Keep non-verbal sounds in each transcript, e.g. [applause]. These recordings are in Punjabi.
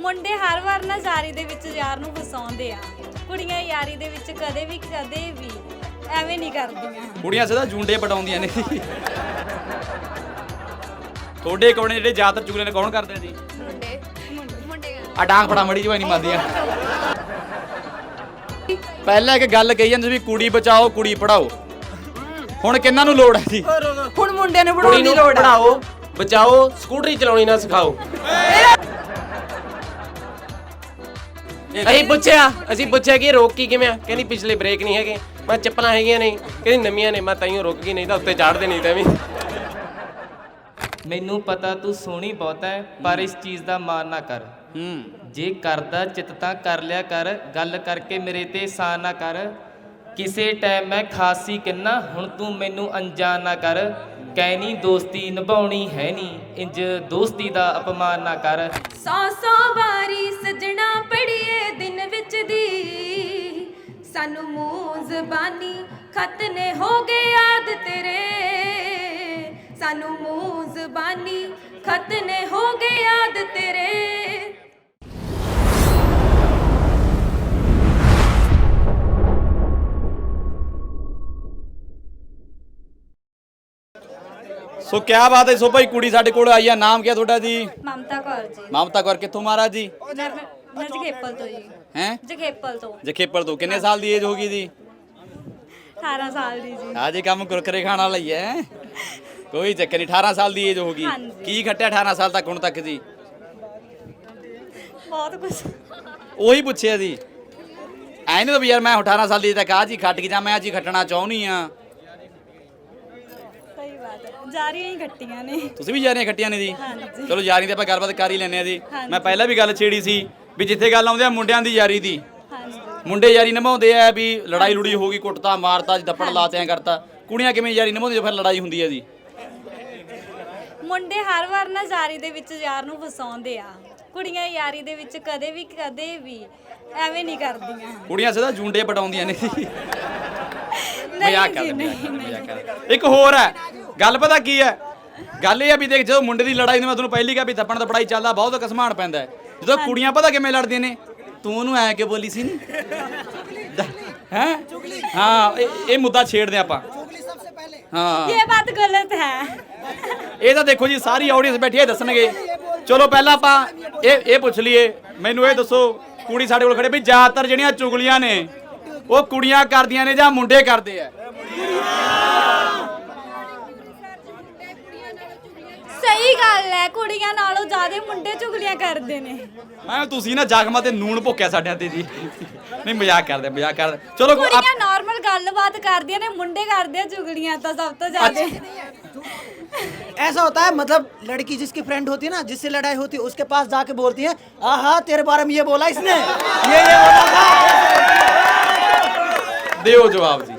ਮੁੰਡੇ ਹਰ ਵਾਰ ਨਾ ਯਾਰੀ ਦੇ ਵਿੱਚ ਯਾਰ ਨੂੰ ਫਸਾਉਂਦੇ ਆ। ਕੁੜੀਆਂ ਯਾਰੀ ਦੇ ਵਿੱਚ ਕਦੇ ਵੀ ਕਦੇ ਵੀ। ਐਵੇਂ ਨਹੀਂ ਕਰਦੀਆਂ। ਕੁੜੀਆਂ ਸਦਾ ਜੁੰਡੇ ਪਟਾਉਂਦੀਆਂ ਨੇ। ਤੁਹਾਡੇ ਕੋਲ ਜਿਹੜੇ ਜ਼ਿਆਦਾਤਰ ਚੁਗਲੇ ਨੇ ਕੌਣ ਕਰਦੇ ਜੀ? ਮੁੰਡੇ। ਮੁੰਡੇ ਆ। ਡਾਂਗ ਫੜਾ ਮੜੀ ਜਵਾਈ ਨਹੀਂ ਮੰਨਦੀਆਂ ਪਹਿਲਾਂ ਇੱਕ ਗੱਲ ਕਹੀ ਜਾਂਦੀ ਸੀ ਵੀ ਕੁੜੀ ਬਚਾਓ ਕੁੜੀ ਪੜਾਓ। ਹੁਣ ਕਿੰਨਾਂ ਨੂੰ ਲੋੜ ਹੈ ਜੀ? ਹੁਣ ਮੁੰਡਿਆਂ ਨੂੰ ਪੜਾਉਣ ਦੀ ਲੋੜ ਆ ਪੜਾਓ ਬਚਾਓ ਸਕੂਟਰੀ ਚਲਾਉਣੀ ਨਾ ਸਿਖਾਓ। ਅਸੀਂ ਪੁੱਛਿਆ ਅਸੀਂ ਪੁੱਛਿਆ ਕਿ ਇਹ ਰੋਕ ਕੀ ਕਿਵੇਂ ਆ? ਕਹਿੰਦੀ ਪਿਛਲੇ ਬ੍ਰੇਕ ਨਹੀਂ ਹੈਗੇ। ਮੈਂ ਚੱਪਲਾਂ ਹੈਗੀਆਂ ਨਹੀਂ ਕਹਿੰਦੀ ਨਵੀਆਂ ਨੇ। ਮੈਂ ਤਾਈਓ ਰੁਕ ਗਈ ਨਹੀਂ ਤਾਂ ਉੱਤੇ ਚਾੜ ਦੇਣੀ ਤਾਂ ਵੀ। ਮੈਨੂੰ ਪਤਾ ਤੂੰ ਸੋਹਣੀ ਬਹੁਤ ਹੈ ਪਰ ਇਸ ਚੀਜ਼ ਦਾ ਮਾਨ ਨਾ ਕਰ। ਹੂੰ। ਜੇ ਕਰਦਾ ਚਿੱਤ ਤਾਂ ਕਰ ਲਿਆ ਕਰ ਗੱਲ ਕਰਕੇ ਮੇਰੇ ਤੇ ਸਾਨ ਨਾ ਕਰ। ਕਿਸੇ ਟਾਈਮ ਮੈਂ ਖਾਸੀ ਕਿੰਨਾ ਹੁਣ ਤੂੰ ਮੈਨੂੰ ਅਣਜਾਣ ਨਾ ਕਰ। ਕਹਿਨੀ ਦੋਸਤੀ ਨਿਭਾਉਣੀ ਹੈ ਨਹੀਂ ਇੰਜ ਦੋਸਤੀ ਦਾ ਅਪਮਾਨ ਨਾ ਕਰ। ਸੌ ਸੌ ਵਾਰੀ ਸਜਣਾ ਦੀ ਸਾਨੂੰ ਮੂੰਹ ਜ਼ਬਾਨੀ ਖਤ ਨੇ ਹੋ ਗਏ ਯਾਦ ਤੇਰੇ। ਸਾਨੂੰ ਮੂੰਹ ਜ਼ਬਾਨੀ ਖਤ ਨੇ ਹੋ ਗਏ ਯਾਦ ਤੇਰੇ। ਸੋ ਕਿਆ ਬਾਤ ਹੈ ਸੋ ਭਾਈ ਕੁੜੀ ਸਾਡੇ ਕੋਲ ਆਈ ਆ ਨਾਮ ਕੀ ਤੁਹਾਡਾ ਜੀ? ਮਮਤਾ ਕੌਰ ਜੀ। ਮਮਤਾ ਕੌਰ ਕਿੱਥੋਂ ਮਹਾਰਾਜ ਜੀ? ਮੈਂ ਜਗੇਪਲ ਤੋਂ ਜੀ। ਹੈ? ਜਗੇਪਲ ਤੋਂ। ਜਖੇਪਲ ਤੋਂ। ਕਿੰਨੇ ਸਾਲ ਦੀ ਏਜ ਹੋਗੀ ਜੀ 18 ਸਾਲ ਦੀ ਜੀ। ਆ ਜੀ ਕੰਮ ਕੁਰਕਰੇ ਖਾਣ ਵਾਲਾ ਹੀ ਹੈ। ਕੋਈ ਚੱਕਰ ਨਹੀਂ 18 ਸਾਲ ਦੀ ਏਜ ਹੋਗੀ ਹਾਂਜੀ। ਕੀ ਖੱਟਿਆ 18 ਸਾਲ ਤੱਕ ਹੁਣ ਤੱਕ ਜੀ ਬਹੁਤ ਕੁਝ ਉਹੀ ਪੁੱਛਿਆ ਜੀ ਐ ਨਹੀਂ ਤਾਂ ਵੀ ਯਾਰ ਮੈਂ 18 ਸਾਲ ਦੀ ਤੱਕ ਆ ਜੀ ਖੱਟ ਕੇ ਜਾਂ ਮੈਂ ਆ ਜੀ ਖੱਟਣਾ ਚਾਹੁੰਨੀ ਆ। ਸਹੀ ਬਾਤ ਹੈ। ਜਾਰੀਆਂ ਹੀ ਘੱਟੀਆਂ ਨੇ। ਤੁਸੀਂ ਵੀ ਯਾਰੀਆਂ ਖੱਟੀਆਂ ਨੇ ਜੀ? ਹਾਂਜੀ। ਚਲੋ ਯਾਰੀ ਤੇ ਆਪਾਂ ਗੱਲਬਾਤ ਕਰ ਹੀ ਲੈਨੇ ਆ ਜੀ। ਹਾਂਜੀ। ਮੈਂ ਪਹਿਲਾਂ ਵੀ ਗੱਲ ਛੇੜੀ ਸੀ। ਵੀ ਜਿੱਥੇ ਗੱਲ ਆਉਂਦੀ ਆ ਮੁੰਡਿਆਂ ਦੀ ਯਾਰੀ ਦੀ। ਮੁੰਡੇ ਯਾਰੀ ਨਿਭਾਉਂਦੇ ਆ ਵੀ ਲੜਾਈ ਲੁੜੀ ਹੋ ਗਈ ਕੁੱਟਤਾ ਮਾਰਤਾ ਦੱਪੜ ਲਾਤੇ ਐ ਕਰਤਾ। ਕੁੜੀਆਂ ਕਿਵੇਂ ਯਾਰੀ ਨਿਭਾਉਂਦੀਆਂ ਫਿਰ ਲੜਾਈ ਹੁੰਦੀ ਹੈ ਜੀ? ਮੁੰਡੇ ਹਰ ਵਾਰ ਨਾ ਯਾਰੀ ਦੇ ਵਿੱਚ ਯਾਰ ਨੂੰ ਫਸਾਉਂਦੇ ਆ। ਕੁੜੀਆਂ ਯਾਰੀ ਦੇ ਵਿੱਚ ਕਦੇ ਵੀ ਕਦੇ ਵੀ ਐਵੇਂ ਨਹੀਂ ਕਰਦੀਆਂ। ਕੁੜੀਆਂ ਸਦਾ ਜੁੰਡੇ ਪਟਾਉਂਦੀਆਂ ਨੇ। ਨਹੀਂ ਮਜ਼ਾਕ ਕਰਦੇ ਮਜ਼ਾਕ ਕਰਦੇ, ਮਜ਼ਾਕ ਕਰਦੇ ਇੱਕ ਹੋਰ ਹੈ ਗੱਲ ਪਤਾ ਕੀ ਹੈ? ਗੱਲ ਇਹ ਆ ਵੀ ਦੇਖ ਜਦੋਂ ਮੁੰਡੇ ਦੀ ਲੜਾਈ ਨੂੰ ਮੈਂ ਤੁਹਾਨੂੰ ਪਹਿਲੀ ਕਿਹਾ ਵੀ ਥੱਪਣ ਦਾ ਪੜਾਈ ਚੱਲਦਾ ਬਹੁਤ ਕਸਮਾਨ ਪੈਂਦਾ ਹੈ। ਜਦੋਂ ਕੁੜੀਆਂ ਪਤਾ ਕਿਵੇਂ ਲੜਦੀਆਂ ਨੇ? ਤੂੰ ਉਹਨੂੰ ਐ ਕਿ ਬੋਲੀ ਸੀ ਨਹੀਂ ਹੈ? ਹਾਂ ਇਹ ਮੁੱਦਾ ਛੇੜਦੇ ਆਪਾਂ। ਹਾਂ। ਇਹ ਬਾਤ ਗਲਤ ਹੈ। ਇਹ ਤਾਂ ਦੇਖੋ ਜੀ ਸਾਰੀ ਆਡੀਅנס ਬੈਠੀ ਹੈ ਦੱਸਣਗੇ। ਚਲੋ ਪਹਿਲਾਂ ਆਪਾਂ ਇਹ ਇਹ ਪੁੱਛ ਲਈਏ। ਮੈਨੂੰ ਇਹ ਦੱਸੋ ਕੁੜੀ ਸਾਡੇ ਕੋਲ ਖੜੇ ਵੀ ਜ਼ਿਆਦਾਤਰ ਜਿਹੜੀਆਂ ਚੁਗਲੀਆਂ ਨੇ ਉਹ ਕੁੜੀਆਂ ਕਰਦੀਆਂ ਨੇ ਜਾਂ ਮੁੰਡੇ ਕਰਦੇ ਆ? ਸਹੀ ਗੱਲ ਹੈ ਕੁੜੀਆਂ ਨਾਲੋਂ ਜ਼ਿਆਦਾ ਮੁੰਡੇ ਚੁਗਲੀਆਂ ਕਰਦੇ ਨੇ ਮੈਂ ਤੁਸੀਂ ਨਾ ਜਾਗਮਾ ਤੇ ਨੂਣ ਭੁੱਕਿਆ ਸਾਡਿਆਂ ਤੇ ਜੀ ਨਹੀਂ ਮਜ਼ਾਕ ਕਰਦੇ ਮਜ਼ਾਕ ਕਰਦੇ ਚਲੋ ਆਪ- ਕੁੜੀਆਂ ਨਾਰਮਲ ਗੱਲਬਾਤ ਕਰਦੀਆਂ ਨੇ ਮੁੰਡੇ ਕਰਦੇ ਆ ਚੁਗਲੀਆਂ ਤਾਂ ਸਭ ਤੋਂ ਜ਼ਿਆਦਾ ऐसा होता है मतलब लड़की जिसकी फ्रेंड होती है ना जिससे लड़ाई होती है उसके पास जाके बोलती है आहा तेरे बारे में ये बोला इसने ये ये बोला था ਦਿਓ ਜਵਾਬ ਜੀ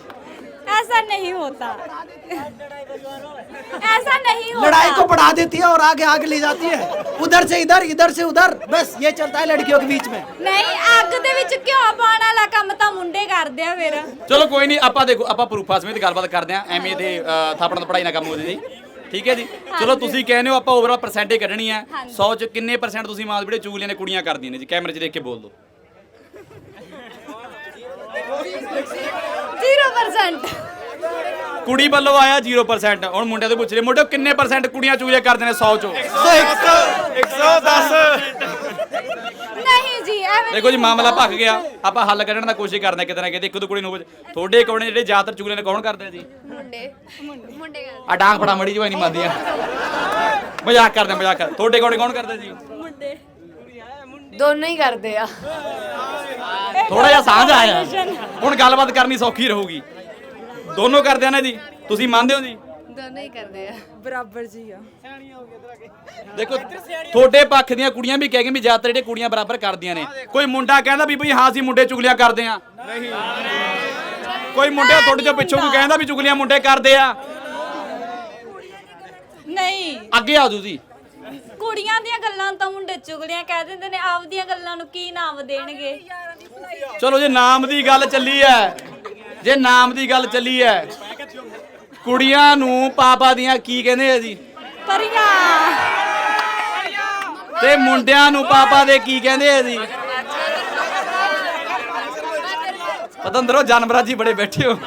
ऐसा नहीं होता ऐसा नहीं होता लड़ाई को बढ़ा देती है और आगे आगे ले जाती है उधर से इधर इधर से उधर बस ये चलता है लड़कियों के बीच में ਨਹੀਂ ਅੱਗ ਦੇ ਵਿੱਚ ਘਿਓ ਪਾਉਣ ਵਾਲਾ ਕੰਮ ਤਾਂ ਮੁੰਡੇ ਕਰਦੇ ਆ ਫਿਰ ਚਲੋ ਕੋਈ ਨਹੀਂ ਆਪਾਂ ਦੇਖੋ ਆਪਾਂ ਪ੍ਰੂਫਾਂ ਸਮੇਤ ਗੱਲਬਾਤ ਕਰਦੇ ਆਂ ਐਵੇਂ ਤੇ ਥਾਪੜਨ ਤੋਂ ਪੜਾਈ ਨਾ ਕੰਮ ਹੋ ਜੇ ਜੀ ਠੀਕ ਹੈ ਜੀ ਚਲੋ ਤੁਸੀਂ ਕਹਿੰਦੇ ਹੋ ਆਪਾਂ ਓਵਰਆਲ ਪਰਸੈਂਟੇਜ ਕੱਢਣੀ ਹੈ 100 ਚ ਕਿੰਨੇ ਪਰਸੈਂਟ ਤੁਸੀਂ ਮਾਲ ਵੀਡੀਓ ਚੁਗਲੀਆਂ ਨੇ ਕੁੜੀਆਂ ਕਰਦੀਆਂ ਨੇ ਜੀ ਕੈਮਰੇ 'ਚ ਦੇਖ ਕੇ ਬੋਲ ਦਿਓ 0% ਕੁੜੀ ਵੱਲੋਂ ਆਇਆ 0% ਹੁਣ ਮੁੰਡਿਆਂ ਤੋਂ ਪੁੱਛ ਰਹੇ ਮੁੰਡੇ ਕਿੰਨੇ ਪਰਸੈਂਟ ਕੁੜੀਆਂ ਚੁਗਲੀਆਂ ਕਰਦੇ ਨੇ 100 ਚੋਂ? ਨਹੀਂ ਜੀ ਐਵੇਂ ਦੇਖੋ ਜੀ ਮਾਮਲਾ ਭੱਖ ਗਿਆ। ਆਪਾਂ ਹੱਲ ਕੱਢਣ ਦਾ ਕੋਸ਼ਿਸ਼ ਕਰਦੇ ਕਿਤੇ ਨਾ ਕਿਤੇ। ਇੱਕ ਦੋ ਕੁੜੀ ਨੂੰ ਤੁਹਾਡੇ ਕੋਲ ਜਿਹੜੇ ਜ਼ਿਆਦਾਤਰ ਚੁਗਲੀਆਂ ਨੇ ਕੌਣ ਕਰਦੇ ਆ ਜੀ? ਮੁੰਡੇ। ਮੁੰਡੇ ਕਰਦੇ। ਆ ਡਾਂਗ ਫੜਾ ਮੜੀ ਜਵਾਈ ਨਹੀਂ ਮੰਨਦੀਆਂ ਮਜ਼ਾਕ ਕਰਦੇ ਆ, ਮਜ਼ਾਕ ਕਰ ਤੁਹਾਡੇ ਕੋਲ ਕੌਣ ਕਰਦਾ ਜੀ? ਮੁੰਡੇ। ਦੋਨੋਂ ਹੀ ਕਰਦੇ ਆ। ਥੋੜਾ ਜਿਹਾ ਸਾਂਝ ਆਇਆ। ਹੁਣ ਗੱਲਬਾਤ ਕਰਨੀ ਸੌਖੀ ਰਹੂਗੀ। ਦੋਨੋਂ ਕਰਦੇ ਆ ਨਾ ਜੀ? ਤੁਸੀਂ ਮੰਨਦੇ ਹੋ ਜੀ? ਦੋਨੋਂ ਹੀ ਕਰਦੇ ਆ। ਬਰਾਬਰ ਜੀ ਆ। ਦੇਖੋ ਤੁਹਾਡੇ ਪੱਖ ਦੀਆਂ ਕੁੜੀਆਂ ਵੀ ਕਹਿ ਗਈਆਂ ਵੀ ਜ਼ਿਆਦਾਤਰ ਜਿਹੜੇ ਕੁੜੀਆਂ ਬਰਾਬਰ ਕਰਦੀਆਂ ਨੇ। ਕੋਈ ਮੁੰਡਾ ਕਹਿੰਦਾ ਵੀ ਬਈ ਹਾਂ ਅਸੀਂ ਮੁੰਡੇ ਚੁਗਲੀਆਂ ਕਰਦੇ ਆ ਨਹੀਂ ਕੋਈ ਮੁੰਡਾ ਤੁਹਾਡੇ ਚੋਂ ਪਿੱਛੋਂ ਕੋਈ ਕਹਿੰਦਾ ਵੀ ਚੁਗਲੀਆਂ ਮੁੰਡੇ ਕਰਦੇ ਆ। ਨਹੀਂ। ਅੱਗੇ ਆ ਜੂ ਜੀ ਕੁੜੀਆਂ ਦੀਆਂ ਗੱਲਾਂ ਤਾਂ ਮੁੰਡੇ ਚੁਗਲੀਆਂ ਕਹਿ ਦਿੰਦੇ ਨੇ ਆਪਦੀਆਂ ਗੱਲਾਂ ਨੂੰ ਕੀ ਨਾਮ ਦੇਣਗੇ? ਚਲੋ ਜੇ ਨਾਮ ਦੀ ਗੱਲ ਚੱਲੀ ਐ ਜੇ ਨਾਮ ਦੀ ਗੱਲ ਚੱਲੀ ਐ ਕੁੜੀਆਂ ਨੂੰ ਪਾਪਾ ਦੀਆਂ ਕੀ ਕਹਿੰਦੇ ਆ ਜੀ? ਪਰੀਆਂ। ਤੇ ਮੁੰਡਿਆਂ ਨੂੰ ਪਾਪਾ ਦੇ ਕੀ ਕਹਿੰਦੇ ਆ ਜੀ? ਪਤੰਦਰੋ ਜਾਨਵਰਾਂ ਜੀ ਬੜੇ ਬੈਠੇ ਹੋ।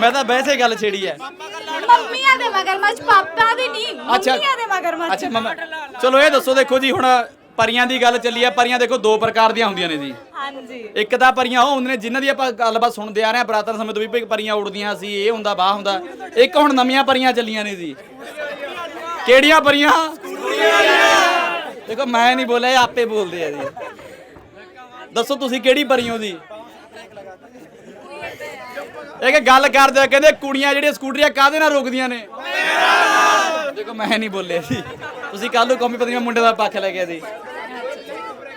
ਮੈਂ ਤਾਂ ਵੈਸੇ ਗੱਲ ਛੇੜੀ ਹੈ ਮੰਮੀਆਂ ਦੇ ਮਗਰਮੱਛ ਪਾਪਾ ਦੇ ਨਹੀਂ ਮੰਮੀਆਂ ਦੇ ਮਗਰਮੱਛ। ਅੱਛਾ ਮਮਾ ਚਲੋ ਇਹ ਦੱਸੋ ਦੇਖੋ ਜੀ ਹੁਣ ਪਰੀਆਂ ਦੀ ਗੱਲ ਚੱਲੀ ਆ ਪਰੀਆਂ ਦੇਖੋ ਦੋ ਪ੍ਰਕਾਰ ਦੀਆਂ ਹੁੰਦੀਆਂ ਨੇ ਜੀ। ਹਾਂਜੀ। ਇੱਕ ਤਾਂ ਪਰੀਆਂ ਉਹ ਹੁੰਦੀਆਂ ਨੇ ਜਿਨ੍ਹਾਂ ਦੀ ਆਪਾਂ ਗੱਲਬਾਤ ਸੁਣਦੇ ਆ ਰਹੇ ਆ ਪੁਰਾਤਨ ਸਮੇਂ ਤੋਂ ਵੀ ਪਰੀਆਂ ਉੜਦੀਆਂ ਸੀ ਇਹ ਹੁੰਦਾ ਬਾਹ ਹੁੰਦਾ। ਇੱਕ ਹੁਣ ਨਵੀਆਂ ਪਰੀਆਂ ਚੱਲੀਆਂ ਨੇ ਜੀ। ਕਿਹੜੀਆਂ ਪਰੀਆਂ? ਦੇਖੋ ਮੈਂ ਨਹੀਂ ਬੋਲਿਆ ਇਹ ਆਪੇ ਬੋਲਦੇ ਆ ਜੀ। ਦੱਸੋ ਤੁਸੀਂ ਕਿਹੜੀ ਪਰੀ ਹੋ ਜੀ? ਇਹ ਕਿ ਗੱਲ ਕਰਦੇ ਆ ਕਹਿੰਦੇ ਕੁੜੀਆਂ ਜਿਹੜੀਆਂ ਸਕੂਟਰੀਆਂ ਕਾਹਦੇ ਨਾਲ ਰੋਕਦੀਆਂ ਨੇ? ਦੇਖੋ ਮੈਂ ਨਹੀਂ ਬੋਲਿਆ ਜੀ। ਤੁਸੀਂ ਕੱਲ ਨੂੰ ਕੌਮੀ ਪਤਨੀ ਮੁੰਡੇ ਦਾ ਪੱਖ ਲੈ ਗਿਆ ਜੀ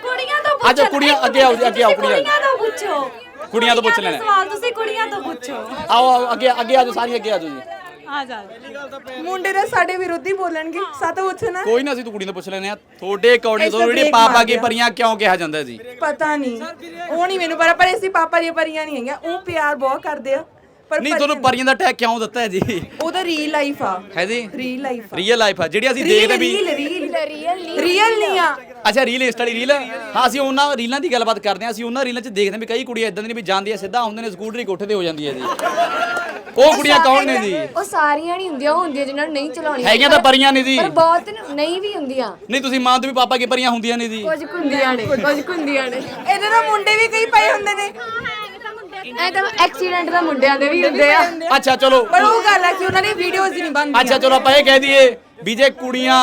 ਕੁੜੀਆਂ ਤੋਂ ਪੁੱਛੋ। ਕੁੜੀਆਂ ਅੱਗੇ ਆਓ ਜੀ, ਅੱਗੇ ਆਓ, ਕੁੜੀਆਂ। ਕੁੜੀਆਂ ਤੋਂ ਪੁੱਛੋ। ਕੁੜੀਆਂ ਤੋਂ ਪੁੱਛ ਲੈਣਾ। ਸਵਾਲ ਤੁਸੀਂ ਕੁੜੀਆਂ ਤੋਂ ਪੁੱਛੋ। ਆਓ ਆਓ ਅੱਗੇ ਅੱਗੇ ਆ ਜਾਓ ਸਾਰੀ ਅੱਗੇ ਆ ਜਾਓ ਜੀ। ਆ ਜਾਓ ਮੁੰਡੇ ਤਾਂ ਸਾਡੇ ਵਿਰੋਧੀ ਬੋਲਣਗੇ ਸਾਤੋਂ ਪੁੱਛਣਾ ਕੋਈ ਨਾ ਅਸੀਂ ਤਾਂ ਕੁੜੀ ਤੋਂ ਪੁੱਛ ਲੈਨੇ ਆ ਤੁਹਾਡੇ ਅਕੋਰਡਿੰਗ ਤੋਂ ਜਿਹੜੀ ਪਾਪਾ ਕੀ। ਪਰੀਆਂ ਕਿਉਂ ਕਿਹਾ ਜਾਂਦਾ ਜੀ? ਪਤਾ ਨਹੀਂ ਉਹ ਨਹੀਂ ਮੈਨੂੰ ਪਤਾ ਪਰ ਅਸੀਂ ਪਾਪਾ ਦੀਆਂ ਪਰੀਆਂ ਨਹੀਂ ਹੈਗੀਆਂ ਉਹ ਪਿਆਰ ਬਹੁਤ ਕਰਦੇ ਆ। ਪਰ ਨਹੀਂ ਤੁਹਾਨੂੰ ਪਰੀਆਂ ਦਾ ਟੈਗ ਕਿਉਂ ਦਿੱਤਾ ਹੈ ਜੀ? ਉਹਦਾ ਰੀਲ ਲਾਈਫ ਆ। ਹੈ ਜੀ? ਰੀਲ ਲਾਈਫ ਆ। ਰੀਅਲ ਲਾਈਫ ਆ। ਜਿਹੜੀ ਅਸੀਂ ਦੇਖਦੇ ਵੀ ਰੀਲ ਰੀਲ ਰੀਅਲ ਨਹੀਂ ਆ। ਅੱਛਾ ਰੀਲ ਇੰਸਟਾ ਦੀ ਰੀਲ ਹਾਂ ਅਸੀਂ ਉਹਨਾਂ ਰੀਲਾਂ ਦੀ ਗੱਲਬਾਤ ਕਰਦੇ ਹਾਂ। ਅਸੀਂ ਉਹਨਾਂ ਰੀਲਾਂ 'ਚ ਦੇਖਦੇ ਹਾਂ ਵੀ ਕਈ ਕੁੜੀਆਂ ਇਦਾਂ ਦੀਆਂ ਵੀ ਜਾਂਦੀਆਂ ਸਿੱਧਾ ਆਉਂਦੇ ਨੇ ਸਕੂਟਰੀ ਕੋਠੇ ਤੇ ਹੋ ਜਾਂਦੀ ਹੈ ਜੀ। [laughs] ਉਹ ਕੁੜੀਆਂ ਕੌਣ ਨੇ ਜੀ? ਉਹ ਸਾਰੀਆਂ ਨਹੀਂ ਹੁੰਦੀਆਂ ਉਹ ਹੁੰਦੀਆਂ ਜਿਨ੍ਹਾਂ ਨੂੰ ਨਹੀਂ ਚਲਾਉਣੀ ਹੈਗੀਆਂ ਤਾਂ ਪਰੀਆਂ ਨੇ ਜੀ। ਪਰ ਬਹੁਤ ਨਹੀਂ ਵੀ ਹੁੰਦੀਆਂ। ਨਹੀਂ ਤੁਸੀਂ ਮੰਨਦੇ ਵੀ ਪਾਪਾ ਕੀ ਪਰੀਆਂ ਹੁੰਦੀਆਂ ਨੇ ਜੀ? ਕੁਝ ਕੁ ਹੁੰਦੀਆਂ ਨੇ ਕੁਝ ਕੁ ਹੁੰਦੀਆਂ ਨੇ। ਇਹਦੇ ਨਾਲ ਮੁੰਡੇ ਵੀ ਕਈ ਪਏ ਹੁੰਦੇ ਨੇ। ਐ ਤਾਂ ਐਕਸੀਡੈਂਟ ਦਾ ਮੁੰਡਿਆਂ ਦੇ ਵੀ ਹੁੰਦੇ ਆ। ਅੱਛਾ ਚਲੋ। ਪਰ ਉਹ ਗੱਲ ਹੈ ਕਿ ਉਹਨਾਂ ਦੀ ਵੀਡੀਓਜ਼ ਹੀ ਨਹੀਂ ਬਣਦੀਆਂ। ਅੱਛਾ ਚਲੋ ਆਪਾਂ ਇਹ ਕਹਿ ਦਈਏ ਵੀ ਜੇ ਕੁੜੀਆਂ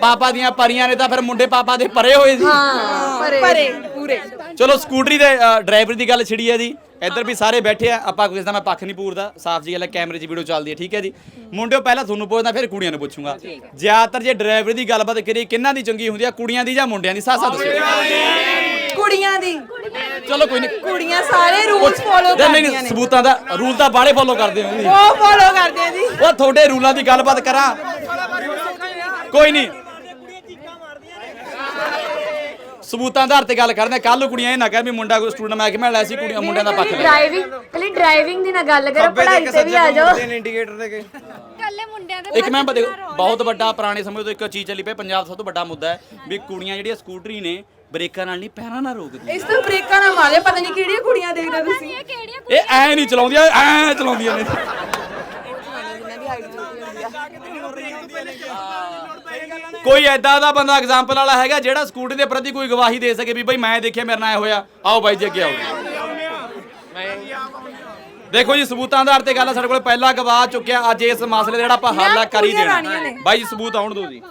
ਪਾਪਾ ਦੀਆਂ ਪਰੀਆਂ ਨੇ ਤਾਂ ਫਿਰ ਮੁੰਡੇ ਪਾਪਾ ਦੇ ਪਰੇ ਹੋਏ ਜੀ ਹਾਂ ਪਰੇ। ਪਰੇ ਪੂਰੇ। ਚਲੋ ਸਕੂਟਰੀ ਦੇ ਡਰਾਈਵਰ ਦੀ ਗੱਲ ਛਿੜੀ ਹੈ ਜੀ। ਇੱਧਰ ਵੀ ਸਾਰੇ ਬੈਠੇ ਆ। ਆਪਾਂ ਕਿਸੇ ਦਾ ਮੈਂ ਪੱਖ ਨਹੀਂ ਪੂਰਦਾ। ਸਾਫ਼ ਜੀ ਗੱਲ ਹੈ ਕੈਮਰੇ 'ਚ ਵੀਡੀਓ ਚੱਲਦੀ ਹੈ ਠੀਕ ਹੈ ਜੀ। ਮੁੰਡਿਓ ਪਹਿਲਾਂ ਤੁਹਾਨੂੰ ਪੁੱਛਦਾ ਫਿਰ ਕੁੜੀਆਂ ਨੂੰ ਪੁੱਛੂੰਗਾ। ਜ਼ਿਆਦਾਤਰ ਜੇ ਡਰਾਈਵਰ ਦੀ ਗੱਲਬਾਤ ਕਰੀਏ ਕਿੰਨਾਂ ਦੀ ਚੰਗੀ ਹੁੰਦੀ ਆ? ਕੁੜੀਆਂ ਦੀ ਜਾਂ ਮੁੰਡਿਆਂ ਦੀ? ਸਾਸਾ ਦੱਸੋ। ਕੁੜੀਆਂ ਦੀ। ਚਲੋ ਕੋਈ ਨਹੀਂ। ਕੁੜੀਆਂ ਸਾਰੇ ਰੂਲਸ ਫੋਲੋ ਨਹੀਂ ਕਰਦੀਆਂ ਨਹੀਂ ਨੇ। ਸਬੂਤਾਂ ਦਾ ਰੂਲ ਤਾਂ ਬਾੜੇ ਫੋਲੋ ਕਰਦੇ ਹੋ ਜੀ। ਉਹ ਫੋਲੋ ਕਰਦੇ ਆ ਜੀ। ਉਹ ਤੁਹਾਡੇ ਰੂਲਾਂ ਦੀ ਗੱਲਬਾਤ ਕਰਾਂ। ਕੋਈ ਨਹੀਂ। ਸਬੂਤਾਂ ਦੇ ਆਧਾਰ ਤੇ ਗੱਲ ਕਰਦੇ ਕੱਲ ਨੂੰ ਕੁੜੀਆਂ ਇਹ ਨਾ ਕਹਿ ਵੀ ਮੁੰਡਾ ਕੋਈ ਸਟੂਡੈਂਟ ਮੈਂ ਕਿ ਮੈਂ ਲੈ ਸੀ ਕੁੜੀਆਂ ਮੁੰਡਿਆਂ ਦਾ ਪੱਖ ਲੈ। ਡਰਾਈਵਿੰਗ ਪਹਿਲੇ ਡਰਾਈਵਿੰਗ ਦੀ ਨਾ ਗੱਲ ਕਰੋ ਪੜ੍ਹਾਈ ਤੇ ਵੀ ਆ ਜਾਓ। ਕੱਲੇ ਮੁੰਡਿਆਂ ਦੇ ਇੱਕ ਮੈਂ ਦੇਖੋ ਬਹੁਤ ਵੱਡਾ ਪੁਰਾਣੇ ਸਮੇਂ ਤੋਂ ਇੱਕ ਚੀਜ਼ ਚੱਲੀ ਪਈ ਪੰਜਾਬ ਦਾ ਸਭ ਤੋਂ ਵੱਡਾ ਮੁੱਦਾ ਹੈ ਵੀ ਕੁੜੀਆਂ ਜਿਹੜੀਆਂ ਸਕੂਟਰੀ ਨੇ ਬ੍ਰੇਕਾਂ ਨਾਲ ਨਹੀਂ ਪੈਰਾਂ ਨਾਲ ਰੋਕਦੀਆਂ ਇਸ ਤੋਂ ਬ੍ਰੇਕਾਂ ਨਾ ਮਾਰੇ ਪਤਾ ਨਹੀਂ ਕਿਹੜੀਆਂ ਕੁੜੀਆਂ ਦੇਖਦੇ ਤੁਸੀਂ। ਇਹ ਐ ਨਹੀਂ ਚਲਾਉਂਦੀਆਂ ਐ ਚਲਾਉਂਦੀਆਂ ਨੇ। ਕੋਈ ਐਦਾਂ ਦਾ ਬੰਦਾ ਐਗਜ਼ਾਮਪਲ ਵਾਲਾ ਹੈਗਾ ਜਿਹੜਾ ਸਕੂਟਰੀ ਦੇ ਪ੍ਰਤੀ ਕੋਈ ਗਵਾਹੀ ਦੇ ਸਕੇ ਵੀ ਬਈ ਮੈਂ ਦੇਖਿਆ ਮੇਰੇ ਨਾਲ ਐ ਹੋਇਆ। ਆਓ ਬਾਈ ਜੀ ਅੱਗੇ ਆਓ। ਦੇਖੋ ਜੀ ਸਬੂਤਾਂ ਦੇ ਆਧਾਰ ਤੇ ਗੱਲ ਆ, ਸਾਡੇ ਕੋਲ ਪਹਿਲਾ ਗਵਾਹ ਚੁੱਕਿਆ ਅੱਜ ਇਸ ਮਸਲੇ ਦਾ ਜਿਹੜਾ ਆਪਾਂ ਹੱਲ ਆ ਕਰ ਹੀ ਦੇਣਾ। ਬਾਈ ਜੀ ਸਬੂਤ ਆਉਣ ਦਿਓ ਜੀ ਇਹ